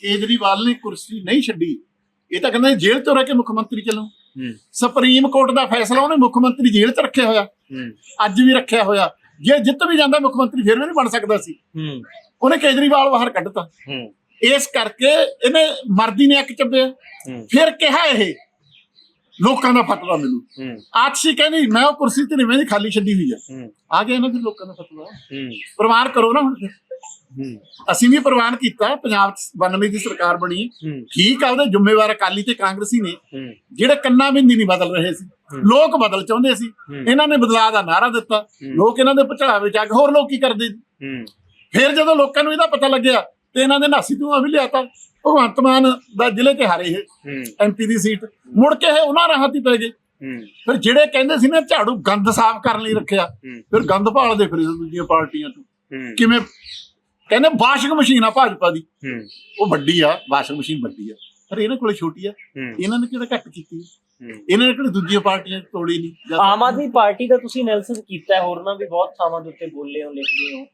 ਕੇਜਰੀਵਾਲ ਨੇ ਕੁਰਸੀ ਨਹੀਂ ਛੱਡੀ। ਇਹ ਤਾਂ ਕਹਿੰਦਾ ਜੇਲ੍ਹ ਤੋਂ ਰਹਿ ਕੇ ਮੁੱਖ ਮੰਤਰੀ ਚਲੋ। ਹੂੰ। ਸੁਪਰੀਮ ਕੋਰਟ ਦਾ ਫੈਸਲਾ ਉਹਨੇ ਮੁੱਖ ਮੰਤਰੀ ਜੇਲ੍ਹ 'ਚ ਰੱਖਿਆ ਹੋਇਆ। ਹੂੰ। ਅੱਜ ਵੀ ਰੱਖਿਆ ਹੋਇਆ। ਜੇ ਜਿੱਤ ਵੀ ਜਾਂਦਾ ਮੁੱਖ ਮੰਤਰੀ ਫਿਰ ਵੀ ਨਹੀਂ ਬਣ ਸਕਦਾ ਸੀ। ਹੂੰ। ਉਹਨੇ ਕੇਜਰੀਵਾਲ ਬਾਹਰ ਕੱਢਤਾ। ਹੂੰ। ਇਸ ਕਰਕੇ ਇਹਨੇ ਮਰਦੀ ਨੇ ਅੱਕ ਚੱਬਿਆ। ਫਿਰ ਕਿਹਾ ਇਹ ਲੋਕਾਂ ਦਾ ਫਤਵਾ ਮਿਲੂ ਹੂੰ। ਆਕਸ਼ੀ ਕਹਿੰਦੀ ਮੈਂ ਉਹ ਕੁਰਸੀ ਤੇ ਨਹੀਂ ਮੈਂ ਖਾਲੀ ਛੱਡੀ ਹੋਈ ਆ। ਆ ਗਿਆ ਨਾ ਫਿਰ ਲੋਕਾਂ ਦਾ ਫਤਵਾ। ਪ੍ਰਵਾਨ ਕਰੋ ਨਾ ਹੁਣ ਅਸੀਂ ਵੀ ਪ੍ਰਵਾਨ ਕੀਤਾ ਪੰਜਾਬ 'ਚ 92 ਦੀ ਸਰਕਾਰ ਬਣੀ। ਠੀਕ ਆ ਉਹਦੇ ਜ਼ਿੰਮੇਵਾਰ ਅਕਾਲੀ ਤੇ ਕਾਂਗਰਸੀ ਨੇ। ਜਿਹੜੇ ਕੰਨਾ ਬਿੰਦੀ ਨਹੀਂ ਬਦਲ ਰਹੇ ਸੀ। ਲੋਕ ਬਦਲ ਚਾਹੁੰਦੇ ਸੀ। ਇਹਨਾਂ ਨੇ ਬਦਲਾਅ ਦਾ ਨਾਰਾ ਦਿੱਤਾ। ਲੋਕ ਇਹਨਾਂ ਦੇ ਪਚੜਾਵੇ ਚ ਆ ਗਏ ਹੋਰ ਲੋਕ ਕੀ ਕਰਦੇ। ਫਿਰ ਜਦੋਂ ਲੋਕਾਂ ਨੂੰ ਇਹਦਾ ਪਤਾ ਲੱਗਿਆ ਤੇ ਇਹਨਾਂ ਨੇ ਨਾਸੀ ਧੂਆਂ ਵੀ ਲਿਆਤਾ। ਭਗਵੰਤ ਮਾਨ ਦਾ ਜ਼ਿਲ੍ਹੇ ਤੇ ਹਾਰੇ ਇਹ ਹੂੰ। ਐਮਪੀ ਦੀ ਸੀਟ। ਮੁੜ ਕੇ ਇਹ ਉਹਨਾਂ ਰਾਹਤ ਹੀ ਪੈ ਗਏ। ਫਿਰ ਜਿਹੜੇ ਕਹਿੰਦੇ ਸੀ ਨਾ ਝਾੜੂ ਗੰਦ ਸਾਫ਼ ਕਰਨ ਲਈ ਰੱਖਿਆ ਫਿਰ ਗੰਦ ਭਾਲਦੇ ਫਿਰ ਦੂਜੀਆਂ ਪਾਰਟੀਆਂ ਤੋਂ ਕਿਵੇਂ? ਕਹਿੰਦੇ ਵਾਸ਼ਿੰਗ ਮਸ਼ੀਨ ਆ ਭਾਜਪਾ ਦੀ। ਉਹ ਵੱਡੀ ਆ ਵਾਸ਼ਿੰਗ ਮਸ਼ੀਨ ਵੱਡੀ ਆ। ਪਰ ਇਹਨਾਂ ਕੋਲੇ ਛੋਟੀ ਆ। ਇਹਨਾਂ ਨੇ ਕਿਹੜਾ ਘੱਟ ਕੀਤੀ? ਇਹਨਾਂ ਨੇ ਕਿਹੜੀ ਦੂਜੀਆਂ ਪਾਰਟੀਆਂ ਤੋੜੀ ਨਹੀਂ? ਆਮ ਆਦਮੀ ਪਾਰਟੀ ਦਾ ਤੁਸੀਂ ਐਨਾਲਿਸਿਸ ਕੀਤਾ ਹੈ ਹੋਰਨਾਂ ਵੀ ਬਹੁਤ ਥਾਵਾਂ ਦੇ ਉੱਤੇ ਬੋਲੇ ਹੋ ਲਿਖਦੇ ਹੋ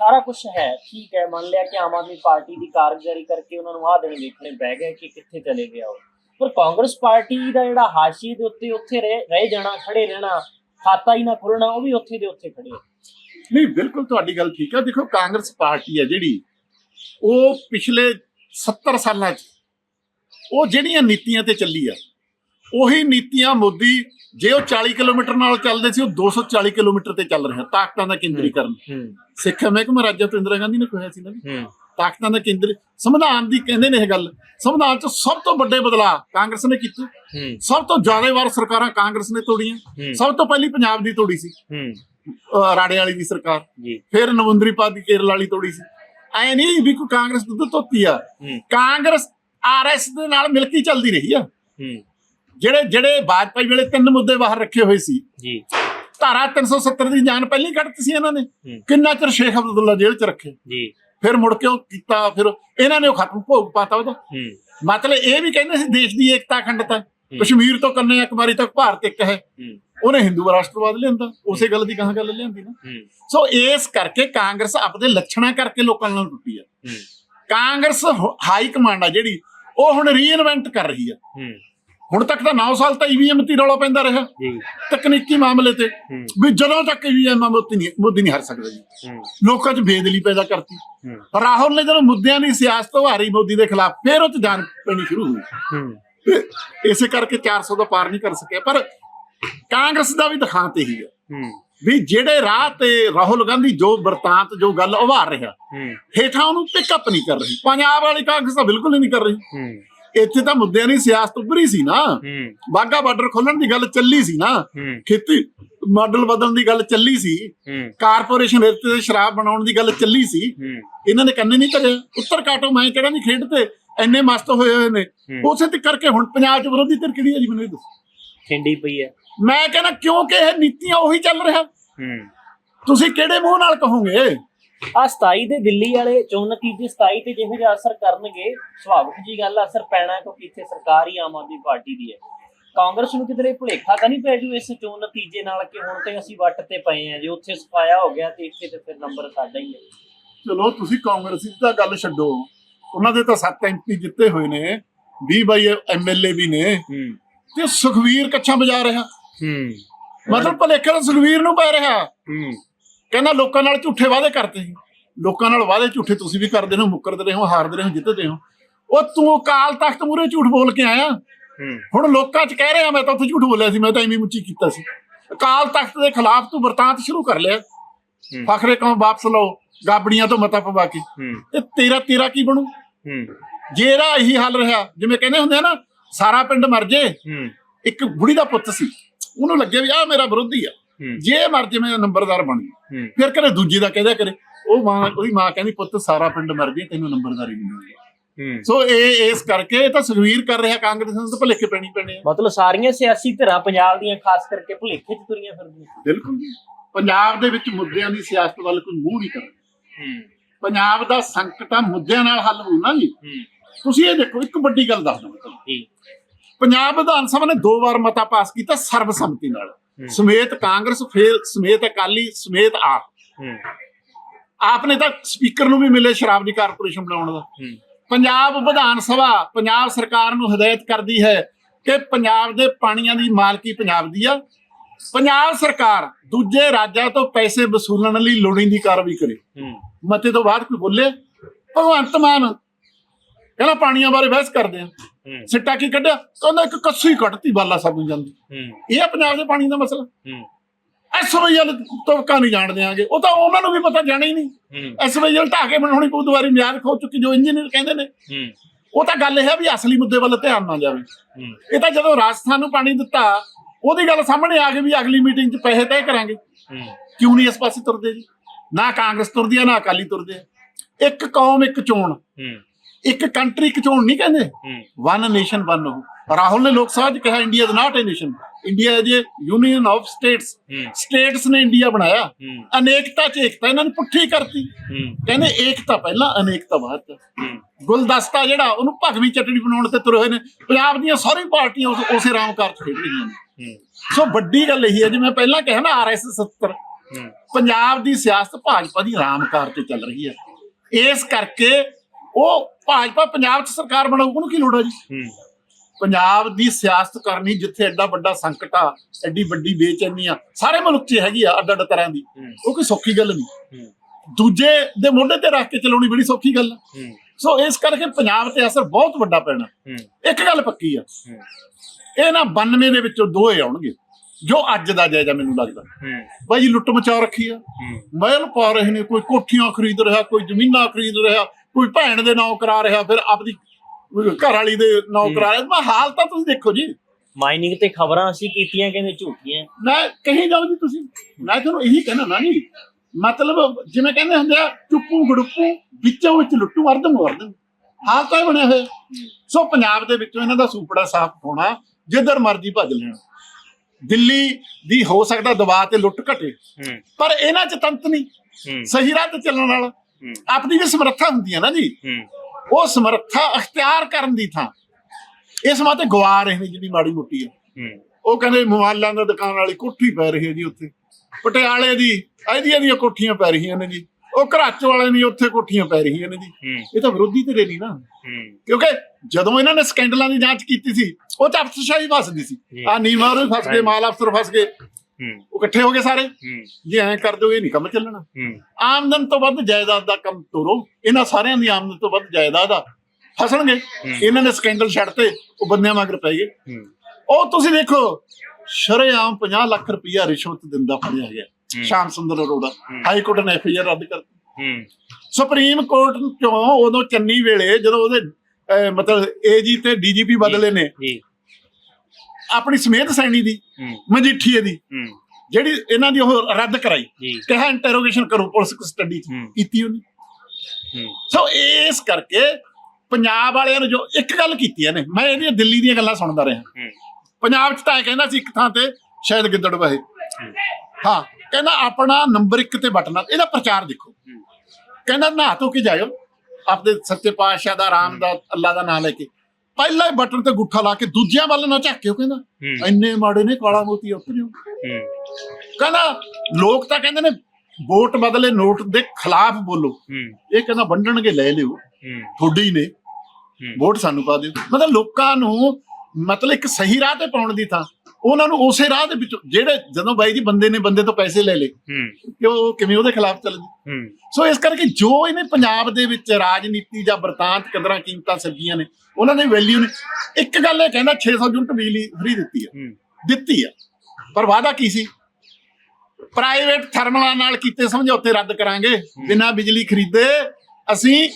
ਸਾਰਾ ਕੁਝ ਹੈ, ਠੀਕ ਹੈ, ਮੰਨ ਲਿਆ ਕਿ ਆਮ ਆਦਮੀ ਪਾਰਟੀ ਦੀ ਕਾਰਗੁਜ਼ਾਰੀ ਕਰਕੇ ਉਹਨਾਂ ਨੂੰ ਆਹ ਦਿਨ ਵੇਖਣੇ ਪੈ ਗਏ ਕਿ ਕਿੱਥੇ ਚਲੇ ਗਿਆ ਉਹ। ਪਰ ਕਾਂਗਰਸ ਪਾਰਟੀ ਦਾ ਜਿਹੜਾ ਹਾਸ਼ੀਏ ਦੇ ਉੱਤੇ ਉੱਥੇ ਰਹਿ ਜਾਣਾ, ਖੜੇ ਰਹਿਣਾ, ਖਾਤਾ ਹੀ ਨਾ ਖੁੱਲਣਾ ਉਹ ਵੀ ਉੱਥੇ ਦੇ ਉੱਥੇ ਖੜੇ ਨਹੀਂ, ਬਿਲਕੁਲ ਤੁਹਾਡੀ ਗੱਲ ਠੀਕ ਹੈ। ਦੇਖੋ, ਕਾਂਗਰਸ ਪਾਰਟੀ ਹੈ ਜਿਹੜੀ, ਉਹ ਪਿਛਲੇ 70 ਸਾਲਾਂ 'ਚ, ਉਹ ਜਿਹੜੀਆਂ ਨੀਤੀਆਂ ਤੇ ਚੱਲੀ ਆ ਉਹੀ ਨੀਤੀਆਂ ਮੋਦੀ ਜੇ ਉਹ 40 ਕਿਲੋਮੀਟਰ ਨਾਲ ਚੱਲਦੇ ਸੀ ਉਹ 240 ਕਿਲੋਮੀਟਰ ਤੇ ਚੱਲ ਰਿਹਾ ਤਾਕਤਾਂ ਦਾ ਕੇਂਦਰੀਕਰਨ। ਸਿੱਖਿਆ ਮਹਿਕਮਾ ਰਾਜਾ ਤੋਂ ਇੰਦਰਾ ਗਾਂਧੀ ਨੇ ਕਿਹਾ ਸੀ ਨਾ ਤਾਕਤਾਂ ਦਾ ਕੇਂਦਰ ਸੰਵਿਧਾਨ ਦੀ ਕਹਿੰਦੇ ਨੇ ਇਹ ਗੱਲ ਸੰਵਿਧਾਨ 'ਚ ਸਭ ਤੋਂ ਵੱਡੇ ਬਦਲਾਅ ਕਾਂਗਰਸ ਨੇ ਕੀਤੇ। ਸਭ ਤੋਂ ਜ਼ਿਆਦਾ ਵਾਰ ਸਰਕਾਰਾਂ ਕਾਂਗਰਸ ਨੇ ਤੋੜੀਆਂ। ਸਭ ਤੋਂ ਪਹਿਲੀ ਪੰਜਾਬ ਦੀ ਤੋੜੀ ਸੀ। ਰਾੜੇ ਵਾਲੀ ਦੀ ਸਰਕਾਰ। ਫਿਰ ਨਵੰਦਰੀ ਪਾ ਦੀ ਕੇਰਲ ਵਾਲੀ ਤੋੜੀ ਸੀ। ਐ ਨਹੀਂ ਵੀ ਕੋਈ ਕਾਂਗਰਸ ਦੁੱਧ ਧੋਤੀ ਆ। ਕਾਂਗਰਸ ਆਰਐਸ ਦੇ ਨਾਲ ਮਿਲ ਕੇ ਚੱਲਦੀ ਰਹੀ ਆ। ਜਿਹੜੇ ਜਿਹੜੇ ਵਾਜਪਾਈ ਵੇਲੇ ਤਿੰਨ ਮੁੱਦੇ ਬਾਹਰ ਰੱਖੇ ਹੋਏ ਸੀ। ਜੀ। ਧਾਰਾ 370 ਦੀ ਜਾਨ ਪਹਿਲੀ ਕੱਢਤੀ ਸੀ ਇਹਨਾਂ ਨੇ। ਕਿੰਨਾ ਚਿਰ ਸ਼ੇਖ ਅਬਦੁੱਲਾ ਜੇਲ੍ਹ 'ਚ ਰੱਖੇ? ਜੀ। ਫਿਰ ਮੁੜ ਕੇ ਉਹ ਕੀਤਾ ਫਿਰ ਇਹਨਾਂ ਨੇ ਉਹ ਖਤਮ ਭੋਗ ਪਾਤਾ ਉਹਦਾ। ਮਤਲਬ ਇਹ ਵੀ ਕਹਿੰਦੇ ਸੀ ਦੇਸ਼ ਦੀ ਏਕਤਾ ਅਖੰਡਤਾ। ਕਸ਼ਮੀਰ ਤੋਂ ਕੰਨਿਆ ਕੁਮਾਰੀ ਤੱਕ ਭਾਰਤ ਇੱਕ ਹੈ। ਉਹਨੇ ਹਿੰਦੂ ਰਾਸ਼ਟਰਵਾਦ ਲਿਆਂਦਾ। ਉਸੇ ਗੱਲ ਦੀ ਕਹਾਂ ਗੱਲ ਲਿਆਂਦੀ ਨਾ। ਸੋ ਇਸ ਕਰਕੇ ਕਾਂਗਰਸ ਆਪਦੇ ਲੱਛਣਾਂ ਕਰਕੇ ਲੋਕਾਂ ਨਾਲ ਟੁੱਟੀ ਆ। ਹੂੰ। ਕਾਂਗਰਸ ਹਾਈ ਕਮਾਂਡ ਆ ਜਿਹੜੀ ਉਹ ਹੁਣ ਰੀਇਨਵੈਂਟ ਕਰ ਰਹੀ ਆ। ਹੁਣ ਤੱਕ ਤਾਂ 9 ਸਾਲ ਤਾਂ ਈਵੀਐਮ ਤੇ ਰੌਲਾ ਪੈਂਦਾ ਰਿਹਾ। ਤਕਨੀਕੀ ਮਾਮਲੇ ਤੇ ਵੀ ਜਦੋਂ ਤੱਕ ਈਵੀਐਮ ਮੋਦੀ ਨਹੀਂ ਮੋਦੀ ਨਹੀਂ ਹਰ ਸਕਦਾ ਜੀ। ਲੋਕਾਂ 'ਚ ਬੇਦਲੀ ਪੈਦਾ ਕਰਤੀ। ਰਾਹੁਲ ਨੇ ਜਦੋਂ ਮੁੱਦਿਆਂ ਦੀ ਸਿਆਸਤ ਉਭਾਰੀ ਮੋਦੀ ਦੇ ਖਿਲਾਫ ਫਿਰ ਉਹ 'ਚ ਜਾਨ ਪੈਣੀ ਸ਼ੁਰੂ ਹੋਈ। ਇਸੇ ਕਰਕੇ 400 ਦਾ ਪਾਰ ਨਹੀਂ ਕਰ ਸਕਿਆ। ਪਰ ਕਾਂਗਰਸ ਦਾ ਵੀ ਦਿਖਾਂਤ ਇਹੀ ਹੈ। ਵੀ ਜਿਹੜੇ ਰਾਹ ਤੇ ਰਾਹੁਲ ਗਾਂਧੀ ਜੋ ਵਰਤਾਂਤ ਜੋ ਗੱਲ ਉਭਾਰ ਰਿਹਾ ਹੇਠਾਂ ਉਹਨੂੰ ਪਿਕਅਪ ਨਹੀਂ ਕਰ ਰਹੀ। ਪੰਜਾਬ ਵਾਲੀ ਕਾਂਗਰਸ ਤਾਂ ਬਿਲਕੁਲ ਹੀ ਨਹੀਂ ਕਰ ਰਹੀ। ਇੱਥੇ ਤਾਂ ਮੁੱਦਿਆਂ ਦੀ ਸਿਆਸਤ ਉੱਭਰੀ ਸੀ ਨਾ। ਬਾਗਾ ਬਾਰਡਰ ਖੋਲਣ ਦੀ ਗੱਲ ਚੱਲੀ ਸੀ ਨਾ। ਖੇਤੀ ਮਾਡਲ ਬਦਲਣ ਦੀ ਗੱਲ ਚੱਲੀ ਸੀ। ਕਾਰਪੋਰੇਸ਼ਨ ਤੇ ਸ਼ਰਾਬ ਬਣਾਉਣ ਦੀ ਗੱਲ ਚੱਲੀ ਸੀ। ਇਹਨਾਂ ਨੇ ਕੰਨੇ ਨਹੀਂ ਧਰਿਆ ਉੱਤਰ ਕਾਟੋ ਮੈਂ ਕਿਹੜਾ ਨਹੀਂ ਖੇਡ ਤੇ ਇੰਨੇ ਮਸਤ ਹੋਏ ਹੋਏ ਨੇ। ਉਸੇ ਤੇ ਕਰਕੇ ਹੁਣ ਪੰਜਾਬ 'ਚ ਵਿਰੋਧੀ ਧਿਰ ਕਿਹੜੀ ਹੈ ਜੀ ਮੈਨੂੰ ਇਹ ਦੱਸੋ। ਖਿੰਡੀ ਪਈ ਹੈ। ਮੈਂ ਕਹਿੰਦਾ ਕਿਉਂਕਿ ਇਹ ਨੀਤੀਆਂ ਉਹੀ ਚੱਲ ਰਿਹਾ। ਤੁਸੀਂ ਕਿਹੜੇ ਮੂੰਹ ਨਾਲ ਕਹੋਗੇ? ਆ 27 ਦੇ ਦਿੱਲੀ ਵਾਲੇ ਚੋਣ ਨਤੀਜੇ 27 ਤੇ ਜਿਹੋ ਜਿਹਾ ਅਸਰ ਕਰਨਗੇ ਸੁਭਾਵਿਕ ਜੀ ਗੱਲ ਆ, ਅਸਰ ਪੈਣਾ ਕਿਉਂਕਿ ਇੱਥੇ ਸਰਕਾਰ ਹੀ ਆਮ ਆਦਮੀ ਪਾਰਟੀ ਦੀ ਹੈ। ਕਾਂਗਰਸ ਨੂੰ ਕਿਤੇ ਭੁਲੇਖਾ ਤਾਂ ਨਹੀਂ ਪੈ ਜੂ ਇਸ ਚੋਣ ਨਤੀਜੇ ਨਾਲ ਕਿ ਹੁਣ ਤੇ ਅਸੀਂ ਵੱਟ ਤੇ ਪਏ ਆ ਜੇ ਉੱਥੇ ਸਫਾਇਆ ਹੋ ਗਿਆ ਤੇ ਇੱਥੇ ਤੇ ਫਿਰ ਨੰਬਰ ਸਾਡਾ ਹੀ ਹੈ। ਚਲੋ ਤੁਸੀਂ ਕਾਂਗਰਸੀ ਦੀ ਤਾਂ ਗੱਲ ਛੱਡੋ। ਉਹਨਾਂ ਦੇ ਤਾਂ 7 ਐਮਪੀ ਜਿੱਤੇ ਹੋਏ ਨੇ 20 ਬਾਈ ਐਮਐਲਏ ਵੀ ਨੇ। ਹੂੰ। ਤੇ ਸੁਖਵੀਰ ਕੱਛਾ ਬਜਾ ਰਿਹਾ। ਹੂੰ। ਮਤਲਬ ਭਲੇਖਾ ਸੁਖਵੀਰ ਨੂੰ ਪੈ ਰਿਹਾ। ਹੂੰ। ਕਹਿੰਦਾ ਲੋਕਾਂ ਨਾਲ ਝੂਠੇ ਵਾਅਦੇ ਕਰਦੇ ਸੀ ਲੋਕਾਂ ਨਾਲ ਵਾਅਦੇ ਝੂਠੇ ਤੁਸੀਂ ਵੀ ਕਰਦੇ ਹੋ ਮੁੱਕਰਦੇ ਰਹੇ ਹੋ ਹਾਰਦੇ ਰਹੇ ਹੋ ਜਿੱਤਦੇ ਹੋ ਉਹ ਤੂੰ ਅਕਾਲ ਤਖਤ ਮੂਰੇ ਝੂਠ ਬੋਲ ਕੇ ਆਇਆ। ਹੁਣ ਲੋਕਾਂ 'ਚ ਕਹਿ ਰਿਹਾ ਮੈਂ ਤਾਂ ਉੱਥੇ ਝੂਠ ਬੋਲਿਆ ਸੀ ਮੈਂ ਤਾਂ ਐਵੇਂ ਮੁੱਚੀ ਕੀਤਾ ਸੀ। ਅਕਾਲ ਤਖਤ ਦੇ ਖਿਲਾਫ ਤੂੰ ਵਰਤਾਂਤ ਸ਼ੁਰੂ ਕਰ ਲਿਆ। ਫਖਰੇ ਕੌਮ ਵਾਪਸ ਲਓ ਗਾਬੜੀਆਂ ਤੋਂ ਮਤਾ ਪਵਾ ਕੇ। ਤੇ ਤੇਰਾ ਤੇਰਾ ਕੀ ਬਣੂ? ਹੂੰ। ਜੇ ਇਹਦਾ ਇਹੀ ਹੱਲ ਰਿਹਾ। ਜਿਵੇਂ ਕਹਿੰਦੇ ਹੁੰਦੇ ਆ ਨਾ ਸਾਰਾ ਪਿੰਡ ਮਰ ਜੇ। ਇੱਕ ਬੁੜੀ ਦਾ ਪੁੱਤ ਸੀ। ਉਹਨੂੰ ਲੱਗੇ ਵੀ ਆ ਮੇਰਾ ਵਿਰੋਧੀ ਆ। ਜੇ ਇਹ ਮਰ ਜੇ ਮੈਂ ਨੰਬਰਦਾਰ ਬਣ ਗਿਆ ਫਿਰ ਕਰੇ ਦੂਜੀ ਦਾ ਕਹਦਾ ਕਰੇ। ਉਹ ਮਾਂ ਉਹਦੀ ਮਾਂ ਕਹਿੰਦੀ ਪੁੱਤ ਸਾਰਾ ਪਿੰਡ ਮਰ ਜੇ ਤੈਨੂੰ ਨੰਬਰਦਾਰੀ ਨਹੀਂ ਮਿਲਣੀ। ਹੂੰ। ਸੋ ਇਹ ਇਸ ਕਰਕੇ ਇਹ ਤਾਂ ਸੁਖਵੀਰ ਕਰ ਰਿਹਾ ਕਾਂਗਰਸ ਨੂੰ ਤਾਂ ਭਲੇਖੇ ਪੈਣੀ ਪੈਣੇ ਮਤਲਬ ਸਾਰੀਆਂ ਸਿਆਸੀ ਧਿਰਾਂ ਪੰਜਾਬ ਦੀਆਂ ਖਾਸ ਕਰਕੇ ਭੁਲੇਖੇ ਚ ਤੁਰੀਆਂ ਫਿਰਦੀਆਂ। ਬਿਲਕੁਲ ਜੀ। ਪੰਜਾਬ ਦੇ ਵਿੱਚ ਮੁੱਦਿਆਂ ਦੀ ਸਿਆਸਤ ਵੱਲ ਕੋਈ ਮੂੰਹ ਨਹੀਂ ਕਰਦਾ। ਹੂੰ। ਪੰਜਾਬ ਦਾ ਸੰਕਟ ਆ ਮੁੱਦਿਆਂ ਨਾਲ ਹੱਲ ਨਾ ਜੀ। ਹੂੰ। ਤੁਸੀਂ ਇਹ ਦੇਖੋ ਇੱਕ ਵੱਡੀ ਗੱਲ ਦੱਸ ਦਵਾਂ ਪੰਜਾਬ ਵਿਧਾਨ ਸਭਾ ਨੇ ਦੋ ਵਾਰ ਮਤਾ ਪਾਸ ਕੀਤਾ ਸਰਬਸੰਮਤੀ ਨਾਲ। ਸਮੇਤ ਕਾਂਗਰਸ ਫੇਰ ਸਮੇਤ ਅਕਾਲੀ ਸਮੇਤ ਆਪ। ਹੂੰ। ਆਪ ਨੇ ਤਾਂ ਸਪੀਕਰ ਨੂੰ ਵੀ ਮਿਲੇ ਸ਼ਰਾਬ ਦੀ ਕਾਰਪੋਰੇਸ਼ਨ ਬਣਾਉਣ ਦਾ। ਪੰਜਾਬ ਵਿਧਾਨ ਸਭਾ ਪੰਜਾਬ ਸਰਕਾਰ ਨੂੰ ਹਦਾਇਤ ਕਰਦੀ ਹੈ ਕਿ ਪੰਜਾਬ ਦੇ ਪਾਣੀਆਂ ਦੀ ਮਾਲਕੀ ਪੰਜਾਬ ਦੀ ਆ। ਪੰਜਾਬ ਸਰਕਾਰ ਦੂਜੇ ਰਾਜਾਂ ਤੋਂ ਪੈਸੇ ਵਸੂਲਣ ਲਈ ਲੋੜੀਂਦੀ ਕਾਰਵਾਈ ਕਰੇ। ਮਤੇ ਤੋਂ ਬਾਅਦ ਕੋਈ ਬੋਲੇ ਭਗਵੰਤ ਮਾਨ ਕਹਿੰਦਾ ਪਾਣੀਆਂ ਬਾਰੇ ਬਹਿਸ ਕਰਦੇ ਆ। ਸਿੱਟਾ ਕੀ ਕੱਢਿਆ? ਕਹਿੰਦਾ ਇੱਕ ਕੱਸੀ ਕੱਢਤੀ ਬਾਲਾ ਸਾਹਿਬ ਨੂੰ ਜਾਂਦੀ। ਇਹ ਪੰਜਾਬ ਦੇ ਪਾਣੀ ਦਾ ਮਸਲਾ। ਹੂੰ। ਐਸਵਾਈਐਲ ਤਬਕਾ ਨਹੀਂ ਜਾਣਦੇ ਆਂਗੇ ਉਹ ਤਾਂ ਉਹਨਾਂ ਨੂੰ ਵੀ ਪਤਾ ਜਾਣਾ ਹੀ ਨਹੀਂ। ਹੂੰ। ਐਸਵਾਈਐਲ ਢਾਹ ਕੇ ਬਣਾਉਣੀ ਪਊ ਦੁਬਾਰੀ ਮਿਆਦ ਖੋ ਚੁੱਕੀ ਜੋ ਇੰਜੀਨੀਅਰ ਕਹਿੰਦੇ ਨੇ। ਉਹ ਤਾਂ ਗੱਲ ਇਹ ਹੈ ਵੀ ਅਸਲੀ ਮੁੱਦੇ ਵੱਲ ਧਿਆਨ ਨਾ ਜਾਵੇ। ਇਹ ਤਾਂ ਜਦੋਂ ਰਾਜਸਥਾਨ ਨੂੰ ਪਾਣੀ ਦਿੱਤਾ ਉਹਦੀ ਗੱਲ ਸਾਹਮਣੇ ਆ ਗਈ ਵੀ ਅਗਲੀ ਮੀਟਿੰਗ 'ਚ ਪੈਸੇ ਤੈਅ ਕਰਾਂਗੇ। ਕਿਉਂ ਨਹੀਂ ਇਸ ਪਾਸੇ ਤੁਰਦੇ ਜੀ? ਨਾ ਕਾਂਗਰਸ ਤੁਰਦੀ ਆ ਨਾ ਅਕਾਲੀ ਤੁਰਦੇ ਇੱਕ ਕੌਮ ਇੱਕ ਚੋਣ। ਇੱਕ ਕੰਟਰੀ ਇੱਕ ਚੋਣ ਨਹੀਂ ਕਹਿੰਦੇ। ਵਨ ਨੇਸ਼ਨ ਵਨ ਰਾਹੁਲ ਨੇ ਲੋਕ ਸਭਾ 'ਚ ਕਿਹਾ India is not a nation India is a union of states states ਨੇ ਇੰਡੀਆ ਬਣਾਇਆ। ਅਨੇਕਤਾ 'ਚ ਏਕਤਾ ਇਹਨਾਂ ਨੇ ਪੁੱਠੀ ਕਰਤੀ। ਕਹਿੰਦੇ ਏਕਤਾ ਪਹਿਲਾਂ ਅਨੇਕਤਾ ਬਾਅਦ ਗੁਲਦਸਤਾ ਜਿਹੜਾ ਉਹਨੂੰ ਭਗਵੀ ਚਟੜੀ ਬਣਾਉਣ ਤੇ ਤੁਰੇ ਹੋਏ ਨੇ। ਪੰਜਾਬ ਦੀਆਂ ਸਾਰੀ ਪਾਰਟੀਆਂ ਉਸ ਉਸੇ ਰਾਮਕਾਰ 'ਚ ਖੇਡ ਰਹੀਆਂ ਨੇ। ਸੋ ਵੱਡੀ ਗੱਲ ਇਹੀ ਹੈ ਜਿਵੇਂ ਪਹਿਲਾਂ ਕਿਹਾ ਨਾ ਆਰਐਸ 70 ਹੂੰ। ਪੰਜਾਬ ਦੀ ਸਿਆਸਤ ਭਾਜਪਾ ਦੀ ਰਾਮਕਾਰ ਤੇ ਚੱਲ ਰਹੀ ਹੈ। ਇਸ ਕਰਕੇ ਉਹ ਭਾਜਪਾ ਪੰਜਾਬ 'ਚ ਸਰਕਾਰ ਬਣਾਉ ਉਹਨੂੰ ਕੀ ਲੋੜ ਹੈ ਜੀ? ਪੰਜਾਬ ਦੀ ਸਿਆਸਤ ਕਰਨੀ ਜਿੱਥੇ ਐਡਾ ਵੱਡਾ ਸੰਕਟ ਆ ਐਡੀ ਵੱਡੀ ਬੇਚੈਨੀ ਆ ਸਾਰੇ ਮੁਲਕ 'ਚ ਹੈਗੀ ਆ ਅੱਡ ਅੱਡ ਤਰ੍ਹਾਂ ਦੀ ਉਹ ਕੋਈ ਸੌਖੀ ਗੱਲ ਨਹੀਂ। ਦੂਜੇ ਦੇ ਮੋਢੇ ਤੇ ਰੱਖ ਕੇ ਚਲਾਉਣੀ ਬੜੀ ਸੌਖੀ ਗੱਲ ਆ। ਸੋ ਇਸ ਕਰਕੇ ਪੰਜਾਬ ਤੇ ਅਸਰ ਬਹੁਤ ਵੱਡਾ ਪੈਣਾ। ਇੱਕ ਗੱਲ ਪੱਕੀ ਆ। ਇਹ ਨਾ 92 ਦੇ ਵਿੱਚੋਂ ਦੋਏ ਆਉਣਗੇ ਜੋ ਅੱਜ ਦਾ ਜਾਇਜ਼ਾ ਮੈਨੂੰ ਲੱਗਦਾ। ਬਾਈ ਜੀ ਲੁੱਟ ਮਚਾ ਰੱਖੀ ਆ। ਮਹਿਲ ਪਾ ਰਹੇ ਨੇ ਕੋਈ ਕੋਠੀਆਂ ਖਰੀਦ ਰਿਹਾ ਕੋਈ ਜ਼ਮੀਨਾਂ ਖਰੀਦ ਰਿਹਾ ਕੋਈ ਭੈਣ ਦੇ ਨਾਂ ਕਰਾ ਰਿਹਾ ਫਿਰ ਆਪਦੀ ਘਰ ਵਾਲੀ ਦੇ ਨਾਂ। ਕਰਾ ਰਿਹਾ। ਮੈਂ ਹਾਲ ਤਾਂ ਤੁਸੀਂ ਦੇਖੋ ਜੀ। ਮਾਈਨਿੰਗ ਤੇ ਖਬਰਾਂ ਅਸੀਂ ਕੀਤੀਆਂ ਕਹਿੰਦੇ ਝੂਠੀਆਂ? ਮੈਂ ਕਹੀਂ ਜਾਓ ਜੀ ਤੁਸੀਂ। ਮੈਂ ਤੁਹਾਨੂੰ ਇਹੀ ਕਹਿਣਾ ਨਾ ਜੀ ਮਤਲਬ ਜਿਵੇਂ ਕਹਿੰਦੇ ਹੁੰਦੇ ਆ ਚੁੱਪੂ ਗੜੁੱਪੂ ਵਿੱਚੋਂ ਵਿੱਚ ਲੁੱਟੂ ਵਰਦਮ ਵਰਦਮ ਹਾਲ ਤਾਂ ਬਣਿਆ ਹੋਇਆ। ਸੋ ਪੰਜਾਬ ਦੇ ਵਿੱਚੋਂ ਇਹਨਾਂ ਦਾ ਸੂਪੜਾ ਸਾਫ਼ ਹੋਣਾ ਜਿੱਧਰ ਮਰਜ਼ੀ ਭੱਜ ਲੈਣਾ। ਦਿੱਲੀ ਦੀ ਹੋ ਸਕਦਾ ਦਬਾਅ ਤੇ ਲੁੱਟ ਘਟੇ। ਪਰ ਇਹਨਾਂ 'ਚ ਤੰਤ ਨਹੀਂ। ਸਹੀ ਰਾਹ ਤੇ ਚੱਲਣ ਵਾਲਾ ਆਪਣੀ ਵੀ ਸਮਰੱਥਾ ਹੁੰਦੀ ਹੈ ਨਾ ਜੀ ਉਹ ਸਮਰੱਥਾ ਅਖਤਿਆਰ ਕਰਨ ਦੀ ਥਾਂ। ਇਸ ਮਾਤੇ ਗਵਾ ਰਹੇ ਨੇ ਜਿਹੜੀ ਮਾੜੀ ਮੋਟੀ ਹੈ। ਉਹ ਕਹਿੰਦੇ ਮੋਬਾਈਲਾਂ ਦੀ ਦੁਕਾਨ ਵਾਲੀ ਕੋਠੀ ਪੈ ਰਹੀ ਹੈ ਜੀ ਉੱਥੇ। ਪਟਿਆਲੇ ਦੀ ਇਹਦੀਆਂ ਦੀਆਂ ਕੋਠੀਆਂ ਪੈ ਰਹੀਆਂ ਨੇ ਜੀ। ਉਹ ਘਰਾਚ ਵਾਲੇ ਦੀ ਉੱਥੇ ਕੋਠੀਆਂ ਪੈ ਰਹੀਆਂ ਨੇ ਜੀ। ਇਹ ਤਾਂ ਵਿਰੋਧੀ ਧਿਰੇ ਨਹੀਂ ਨਾ। ਕਿਉਂਕਿ ਜਦੋਂ ਇਹਨਾਂ ਨੇ ਸਕੈਂਡਲਾਂ ਦੀ ਜਾਂਚ ਕੀਤੀ ਸੀ ਉਹ ਚ ਅਫਸਰਸ਼ਾਹੀ ਫਸਦੀ ਸੀ। ਆ ਨੀਮਾ ਵੀ ਫਸ ਗਏ ਮਾਲ ਅਫਸਰ ਫਸ ਗਏ। ਉਹ ਇਕੱਠੇ ਹੋ ਗਏ ਸਾਰੇ। ਹੂੰ। ਜੇ ਐਂ ਕਰ ਦਿਓ ਇਹ ਨਹੀਂ ਕੰਮ ਚੱਲਣਾ। ਹੂੰ। ਆਮਦਨ ਤੋਂ ਵੱਧ ਜਾਇਦਾਦ ਦਾ ਕੰਮ ਤੋਰੋ। ਇਹਨਾਂ ਸਾਰਿਆਂ ਦੀ ਆਮਦਨ ਤੋਂ ਵੱਧ ਜਾਇਦਾਦ ਆ। ਫਸਣਗੇ। ਇਹਨਾਂ ਨੇ ਸਕੈਂਡਲ ਛੱਡਤੇ। ਉਹ ਬੰਦਿਆਂ ਮਗਰ ਪੈ ਗਏ ਹੂੰ। ਉਹ ਤੁਸੀਂ ਦੇਖੋ ਸ਼ਰੇਆਮ 50 ਲੱਖ ਰੁਪਇਆ ਰਿਸ਼ਵਤ ਦਿੰਦਾ ਫੜਿਆ ਗਿਆ। ਸ਼ਾਮ ਸੁੰਦਰ ਅਰੋੜਾ। ਹਾਈ ਕੋਰਟ ਨੇ ਐਫਆਈਆਰ ਰੱਦ ਕਰਤੀ ਹੂੰ। ਸੁਪਰੀਮ ਕੋਰਟ ਚੋਂ ਉਦੋਂ ਚੰਨੀ ਵੇਲੇ ਜਦੋਂ ਉਹਦੇ ਮਤਲਬ ਏਜੀ ਤੇ ਡੀਜੀਪੀ ਬਦਲੇ ਨੇ ਆਪਣੀ ਸਮੇਤ ਸੈਣੀ ਦੀ ਮਜੀਠੀਏ ਦੀ ਜਿਹੜੀ ਇਹਨਾਂ ਦੀ ਉਹ ਰੱਦ ਕਰਾਈ ਕਿਹਾ ਇੰਟਰੋਗੇਸ਼ਨ ਕਰੋ ਪੁਲਿਸ ਕਸਟਡੀ। ਕੀਤੀ ਉਹਨੇ। ਸੋ ਇਸ ਕਰਕੇ ਪੰਜਾਬ ਵਾਲਿਆਂ ਨੇ ਜੋ ਇੱਕ ਗੱਲ ਕੀਤੀ ਹੈ ਨੇ ਮੈਂ ਇਹਦੀਆਂ ਦਿੱਲੀ ਦੀਆਂ ਗੱਲਾਂ ਸੁਣਦਾ ਰਿਹਾ। ਪੰਜਾਬ 'ਚ ਤਾਂ ਇਹ ਕਹਿੰਦਾ ਸੀ ਇੱਕ ਥਾਂ ਤੇ ਸ਼ਾਇਦ ਗਿੱਦੜ ਵਹੇ। ਹਾਂ। ਕਹਿੰਦਾ ਆਪਣਾ ਨੰਬਰ 1 ਤੇ ਬਟਨਾ ਇਹਦਾ ਪ੍ਰਚਾਰ ਦੇਖੋ। ਕਹਿੰਦਾ ਨਹਾ ਧੋ ਕੇ ਜਾਇਓ ਆਪਦੇ ਸੱਚੇ ਪਾਤਸ਼ਾਹ ਦਾ ਰਾਮ ਦਾ ਅੱਲਾ ਦਾ ਨਾਮ ਲੈ ਕੇ। ਪਹਿਲਾ ਹੀ ਬਟਨ ਤੇ ਗੁੱਠਾ ਲਾ ਕੇ ਦੂਜਿਆਂ ਵੱਲ ਨਾ ਝਾਕਿਓ ਕਹਿੰਦਾ ਇੰਨੇ ਮਾੜੇ ਨੇ ਕਾਲਾ ਮੋਤੀ ਉਤਰਿਓ ਕਹਿੰਦਾ ਲੋਕ ਤਾਂ ਕਹਿੰਦੇ ਨੇ ਵੋਟ ਬਦਲੇ ਨੋਟ ਦੇ ਖਿਲਾਫ ਬੋਲੋ। ਇਹ ਕਹਿੰਦਾ ਵੰਡਣਗੇ ਲੈ ਲਿਓ। ਹੀ। ਨੇ। ਵੋਟ ਸਾਨੂੰ ਪਾ ਦਿਓ। ਮਤਲਬ ਲੋਕਾਂ ਨੂੰ ਮਤਲਬ ਇੱਕ ਸਹੀ ਰਾਹ ਤੇ ਪਾਉਣ ਦੀ ਥਾਂ। ਉਹਨਾਂ ਨੂੰ ਉਸੇ ਰਾਹ ਦੇ ਵਿੱਚ ਜਿਹੜੇ ਜਦੋਂ ਬਾਈ ਜੀ ਬੰਦੇ ਨੇ ਬੰਦੇ ਤੋਂ ਪੈਸੇ ਲੈ ਲਏ ਹੂੰ। ਕਿ ਉਹ ਕਿਵੇਂ ਉਹਦੇ ਖਿਲਾਫ ਚੱਲ ਗਏ। ਹੂੰ। ਸੋ ਇਸ ਕਰਕੇ ਜੋ ਇਹਨੇ ਪੰਜਾਬ ਦੇ ਵਿੱਚ ਰਾਜਨੀਤੀ ਜਾਂ ਵਰਤਾਂਤ ਕਦਰਾਂ ਕੀਮਤਾਂ ਸੱਜੀਆਂ ਨੇ ਉਹਨਾਂ ਨੇ ਵੈਲਿਊ ਨੇ। ਇੱਕ ਗੱਲ ਇਹ ਕਹਿੰਦਾ 600 ਯੂਨਿਟ ਬਿਜਲੀ ਫ੍ਰੀ ਦਿੱਤੀ ਹੈ। ਦਿੱਤੀ ਹੈ ਪਰ ਵਾਅਦਾ ਕੀ ਸੀ? ਪ੍ਰਾਈਵੇਟ ਥਰਮਲਾਂ ਨਾਲ ਕੀਤੇ ਸਮਝੌਤੇ ਰੱਦ ਕਰਾਂਗੇ। ਬਿਨਾਂ ਬਿਜਲੀ ਖਰੀਦੇ ਅਸੀਂ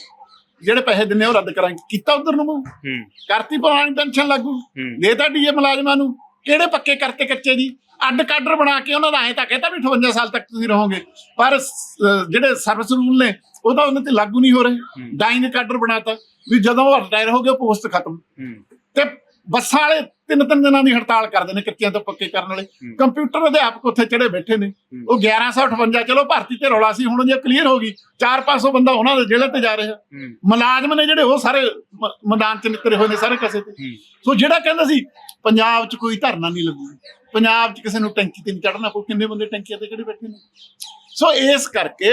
ਜਿਹੜੇ ਪੈਸੇ ਦਿੰਨੇ ਉਹ ਰੱਦ ਕਰਾਂਗੇ। ਕੀਤਾ ਉਧਰ ਨੂੰ ਕਰਤੀ ਪੁਰਾਣੀ ਪੈਨਸ਼ਨ ਲਾਗੂ। ਹੂੰ। ਦੇਤਾ ਡੀਏ ਮੁਲਾਜ਼ਮਾਂ ਨੂੰ। ਕਿਹੜੇ ਪੱਕੇ ਕਰਤੇ ਕੱਚੇ ਜੀ? ਅੱਡ ਕਾਡਰ ਬਣਾ ਕੇ ਉਹਨਾਂ ਦਾ ਐ ਤਾਂ ਕਹਿੰਦਾ ਵੀ 58 ਸਾਲ ਤੱਕ ਤੁਸੀਂ ਰਹੋਗੇ। ਪਰ ਜਿਹੜੇ ਸਰਵਿਸ ਰੂਲ ਨੇ ਉਹ ਤਾਂ ਉਹਨਾਂ ਤੇ ਲਾਗੂ ਨਹੀਂ ਹੋ ਰਹੇ। ਡਾਈਂਗ ਕਾਡਰ ਬਣਾਤਾ। ਵੀ ਜਦੋਂ ਉਹ ਰਿਟਾਇਰ ਹੋ ਗਏ ਪੋਸਟ ਖਤਮ। ਤੇ ਬੱਸਾਂ ਵਾਲੇ ਤਿੰਨ ਤਿੰਨ ਦਿਨਾਂ ਦੀ ਹੜਤਾਲ ਕਰਦੇ ਨੇ ਕੱਚਿਆਂ ਤੋਂ ਪੱਕੇ ਕਰਨ ਵਾਲੇ। ਕੰਪਿਊਟਰ ਅਧਿਆਪਕ ਉੱਥੇ ਚੜੇ ਬੈਠੇ ਨੇ। ਉਹ 1158 ਚਲੋ ਭਰਤੀ ਤੇ ਰੌਲਾ ਸੀ ਹੁਣ ਜੇ ਕਲੀਅਰ ਹੋ ਗਈ 4-500 ਬੰਦਾ ਉਹਨਾਂ ਦੇ ਜੇਲ੍ਹ ਤੇ ਜਾ ਰਿਹਾ। ਮੁਲਾਜ਼ਮ ਨੇ ਜਿਹੜੇ ਉਹ ਸਾਰੇ ਮੈਦਾਨ ਚ ਨਿਕਲੇ ਹੋਏ ਨੇ ਸਾਰੇ ਕਸੇ ਤੇ। ਸੋ ਜਿਹੜਾ ਕਹਿੰਦਾ ਸੀ ਪੰਜਾਬ 'ਚ ਕੋਈ ਧਰਨਾ ਨਹੀਂ ਲੱਗੂ। ਪੰਜਾਬ 'ਚ ਕਿਸੇ ਨੂੰ ਟੈਂਕੀ ਤੇ ਨਹੀਂ ਚੜਨਾ ਕੋਈ ਕਿੰਨੇ ਬੰਦੇ ਟੈਂਕੀਆਂ ਤੇ ਕਿਹੜੇ ਬੈਠੇ ਨੇ। ਸੋ ਇਸ ਕਰਕੇ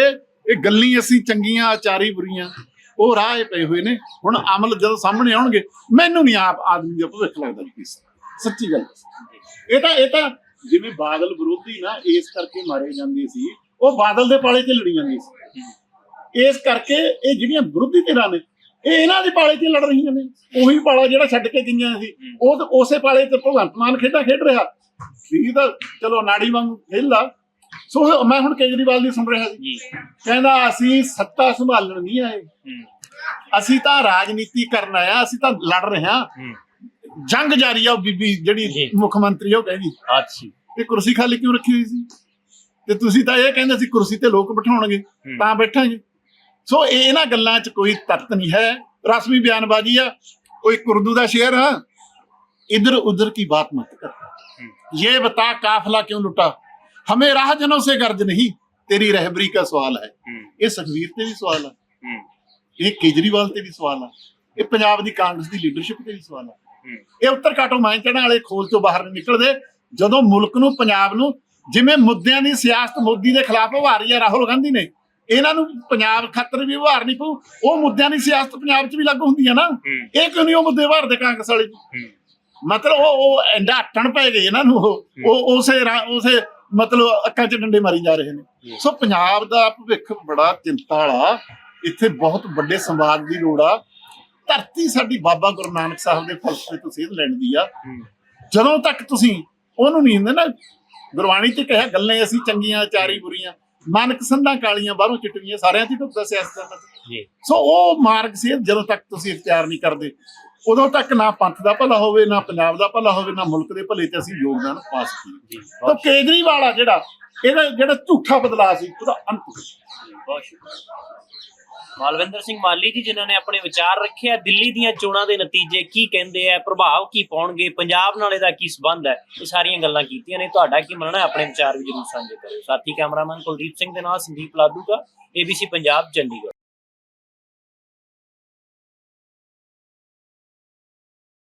ਇਹ ਗੱਲਾਂ ਅਸੀਂ ਚੰਗੀਆਂ ਆਚਾਰੀ ਬੁਰੀਆਂ ਉਹ ਰਾਹ ਪਏ ਹੋਏ ਨੇ। ਹੁਣ ਅਮਲ ਜਦੋਂ ਸਾਹਮਣੇ ਆਉਣਗੇ ਮੈਨੂੰ ਨਹੀਂ ਆਪ ਆਦਮੀ ਦਾ ਭਵਿੱਖ ਲੱਗਦਾ ਇਸ ਸੱਚੀ ਗੱਲ ਇਹ ਤਾਂ ਇਹ ਤਾਂ ਜਿਵੇਂ ਬਾਦਲ ਵਿਰੋਧੀ ਨਾ ਇਸ ਕਰਕੇ ਮਾਰੇ ਜਾਂਦੇ ਸੀ। ਉਹ ਬਾਦਲ ਦੇ ਪਾਲੇ 'ਚ ਲੜੀ ਜਾਂਦੇ ਸੀ। ਇਸ ਕਰਕੇ ਇਹ ਜਿਹੜੀਆਂ ਵਿਰੋਧੀ ਧਿਰਾਂ ਨੇ ਇਹ ਇਹਨਾਂ ਦੀ ਪਾਲੇ 'ਚ ਲੜ ਰਹੀਆਂ ਨੇ। ਉਹੀ ਪਾਲਾ ਜਿਹੜਾ ਛੱਡ ਕੇ ਗਈਆਂ ਸੀ। ਉਹ ਤਾਂ ਉਸੇ ਪਾਲੇ 'ਚ ਭਗਵੰਤ ਮਾਨ ਖੇਡਾਂ ਖੇਡ ਰਿਹਾ। ਠੀਕ ਤਾਂ ਚਲੋ ਨਾੜੀ ਵਾਂਗ ਖੇਲਾ ਸੋ ਮੈਂ ਹੁਣ ਕੇਜਰੀਵਾਲ ਦੀ ਸੁਣ ਰਿਹਾ ਸੀ। ਕਹਿੰਦਾ ਅਸੀਂ ਸੱਤਾ ਸੰਭਾਲਣ ਨਹੀਂ ਆਏ। ਅਸੀਂ ਤਾਂ ਰਾਜਨੀਤੀ ਕਰਨ ਆਏ ਆ ਅਸੀਂ ਤਾਂ ਲੜ ਰਹੇ ਹੂੰ। ਜੰਗ ਜਾਰੀ ਆ ਉਹ ਬੀਬੀ ਜਿਹੜੀ ਮੁੱਖ ਮੰਤਰੀ ਉਹ ਕਹਿੰਦੀ ਅੱਛੀ ਤੇ ਕੁਰਸੀ ਖਾਲੀ ਕਿਉਂ ਰੱਖੀ ਹੋਈ ਸੀ? ਤੇ ਤੁਸੀਂ ਤਾਂ ਇਹ ਕਹਿੰਦੇ ਸੀ ਕੁਰਸੀ ਤੇ ਲੋਕ ਬਿਠਾਉਣਗੇ ਤਾਂ ਬੈਠਾਂਗੇ। ਸੋ ਇਹਨਾਂ ਗੱਲਾਂ 'ਚ ਕੋਈ ਤੱਤ ਨਹੀਂ ਹੈ। ਰਸਮੀ ਬਿਆਨਬਾਜ਼ੀ ਆ ਕੋਈ ਉਰਦੂ ਦਾ ਸ਼ੇਰ ਆ। ਇਧਰ ਉਧਰ ਕੀ ਬਾਤ ਮਤ ਕਰ। ਇਹ ਬਤਾ ਕਾਫਲਾ ਕਿਉਂ ਲੁੱਟਾ? ਹਮੇ ਰਾਹਜਨੋਂ ਸੇ ਗਰਜ ਨਹੀਂ। ਤੇਰੀ ਰਹਿਬਰੀ ਦਾ ਸਵਾਲ ਹੈ। ਇਹ ਸੁਖਵੀਰ ਤੇ ਵੀ ਸਵਾਲ ਆ। ਇਹ ਕੇਜਰੀਵਾਲ ਤੇ ਵੀ ਸਵਾਲ ਆ। ਇਹ ਪੰਜਾਬ ਦੀ ਕਾਂਗਰਸ ਦੀ ਲੀਡਰਸ਼ਿਪ ਤੇ ਵੀ ਸਵਾਲ ਆ। ਇਹ ਉੱਤਰ ਕਾਟੋ ਮੈਂ ਚੜਨ ਵਾਲੇ ਖੋਲ ਤੋਂ ਬਾਹਰ ਨਹੀਂ ਨਿਕਲਦੇ। ਜਦੋਂ ਮੁਲਕ ਨੂੰ ਪੰਜਾਬ ਨੂੰ ਜਿਵੇਂ ਮੁੱਦਿਆਂ ਦੀ ਸਿਆਸਤ ਮੋਦੀ ਦੇ ਖਿਲਾਫ ਉਭਾਰੀ ਆ ਰਾਹੁਲ ਗਾਂਧੀ ਨੇ ਇਹਨਾਂ ਨੂੰ ਪੰਜਾਬ ਖਾਤਰ ਵੀ ਉਭਾਰਨੀ ਪਊ। ਉਹ ਮੁੱਦਿਆਂ ਦੀ ਸਿਆਸਤ ਪੰਜਾਬ 'ਚ ਵੀ ਲਾਗੂ ਹੁੰਦੀ ਆ ਨਾ। ਹੂੰ। ਇਹ ਕਿਉਂ ਨਹੀਂ ਉਹ ਮੁੱਦੇ ਉਭਾਰਦੇ ਕਾਂਗਰਸ ਵਾਲੇ? ਹੂੰ। ਮਤਲਬ ਉਹ ਉਹ ਐਂਡਾ ਅੱਟਣ ਪੈ ਗਏ ਇਹਨਾਂ ਨੂੰ ਉਹ ਉਸੇ ਉਸੇ ਮਤਲਬ ਅੱਖਾਂ 'ਚ ਡੰਡੇ ਮਾਰੀ ਜਾ ਰਹੇ ਨੇ। ਸੋ ਪੰਜਾਬ ਦਾ ਭਵਿੱਖ ਬੜਾ ਚਿੰਤਾ ਵਾਲਾ ਇੱਥੇ ਬਹੁਤ ਵੱਡੇ ਸੰਵਾਦ ਦੀ ਲੋੜ ਆ। ਧਰਤੀ ਸਾਡੀ ਬਾਬਾ ਗੁਰੂ ਨਾਨਕ ਸਾਹਿਬ ਦੇ ਫਲਸਫੇ ਤੋਂ ਸੇਧ ਲੈਣ ਦੀ ਆ। ਜਦੋਂ ਤੱਕ ਤੁਸੀਂ ਉਹਨੂੰ ਨਹੀਂ ਹੁੰਦੇ ਨਾ ਗੁਰਬਾਣੀ ਚ ਕਿਹਾ ਗੱਲਾਂ ਅਸੀਂ ਚੰਗੀਆਂ ਚਾਰੀ ਬੁਰੀਆਂ ਨਾਨਕ ਸੰਧਾਂ ਕਾਲੀਆਂ ਬਾਹਰੋਂ ਚਿੱਟੀਆਂ ਸਾਰਿਆਂ ਦੀ ਢੁੱਕਦਾ ਸਿਆਸਤ ਜੀ। ਸੋ ਉਹ ਮਾਰਗ ਸੇਧ ਜਦੋਂ ਤੱਕ ਤੁਸੀਂ ਇਖਤਿਆਰ ਨਹੀਂ ਕਰਦੇ ਉਦੋਂ ਤੱਕ ਨਾ ਪੰਥ ਦਾ ਭਲਾ ਹੋਵੇ ਨਾ ਪੰਜਾਬ ਦਾ ਭਲਾ ਹੋਵੇ ਨਾ ਮੁਲਕ ਦੇ ਭਲੇ ਤੇ ਅਸੀਂ ਯੋਗਦਾਨ ਪਾ ਸਕੀਏ। ਜੀ ਤਾਂ ਕੇਜਰੀਵਾਲ ਆ ਜਿਹੜਾ ਇਹਦਾ ਜਿਹੜਾ ਝੂਠਾ ਬਦਲਾਅ ਸੀ ਉਹਦਾ ਅੰਤ। ਬਹੁਤ ਸ਼ੁਕਰੀਆ। ਮਾਲਵਿੰਦਰ ਸਿੰਘ ਮਾਲੀ ਜੀ, ਜਿਨ੍ਹਾਂ ਨੇ ਆਪਣੇ ਵਿਚਾਰ ਰੱਖੇ ਆ, ਦਿੱਲੀ ਦੀਆਂ ਚੋਣਾਂ ਦੇ ਨਤੀਜੇ ਕੀ ਕਹਿੰਦੇ ਆ, ਪ੍ਰਭਾਵ ਕੀ ਪਾਉਣਗੇ, ਪੰਜਾਬ ਨਾਲ ਇਹਦਾ ਕੀ ਸਬੰਧ ਹੈ, ਇਹ ਸਾਰੀਆਂ ਗੱਲਾਂ ਕੀਤੀਆਂ ਨੇ, ਤੁਹਾਡਾ ਕੀ ਮੰਨਣਾ ਆਪਣੇ ਵਿਚਾਰ ਵੀ ਜਰੂਰ ਸਾਂਝੇ ਕਰਿਓ ਸਾਥੀ ਕੈਮਰਾਮੈਨ ਕੁਲਦੀਪ ਸਿੰਘ ਦੇ ਨਾਲ ਸੰਦੀਪ ਲਾਦੂ ਦਾ ABC ਪੰਜਾਬ, ਚੰਡੀਗੜ੍ਹ।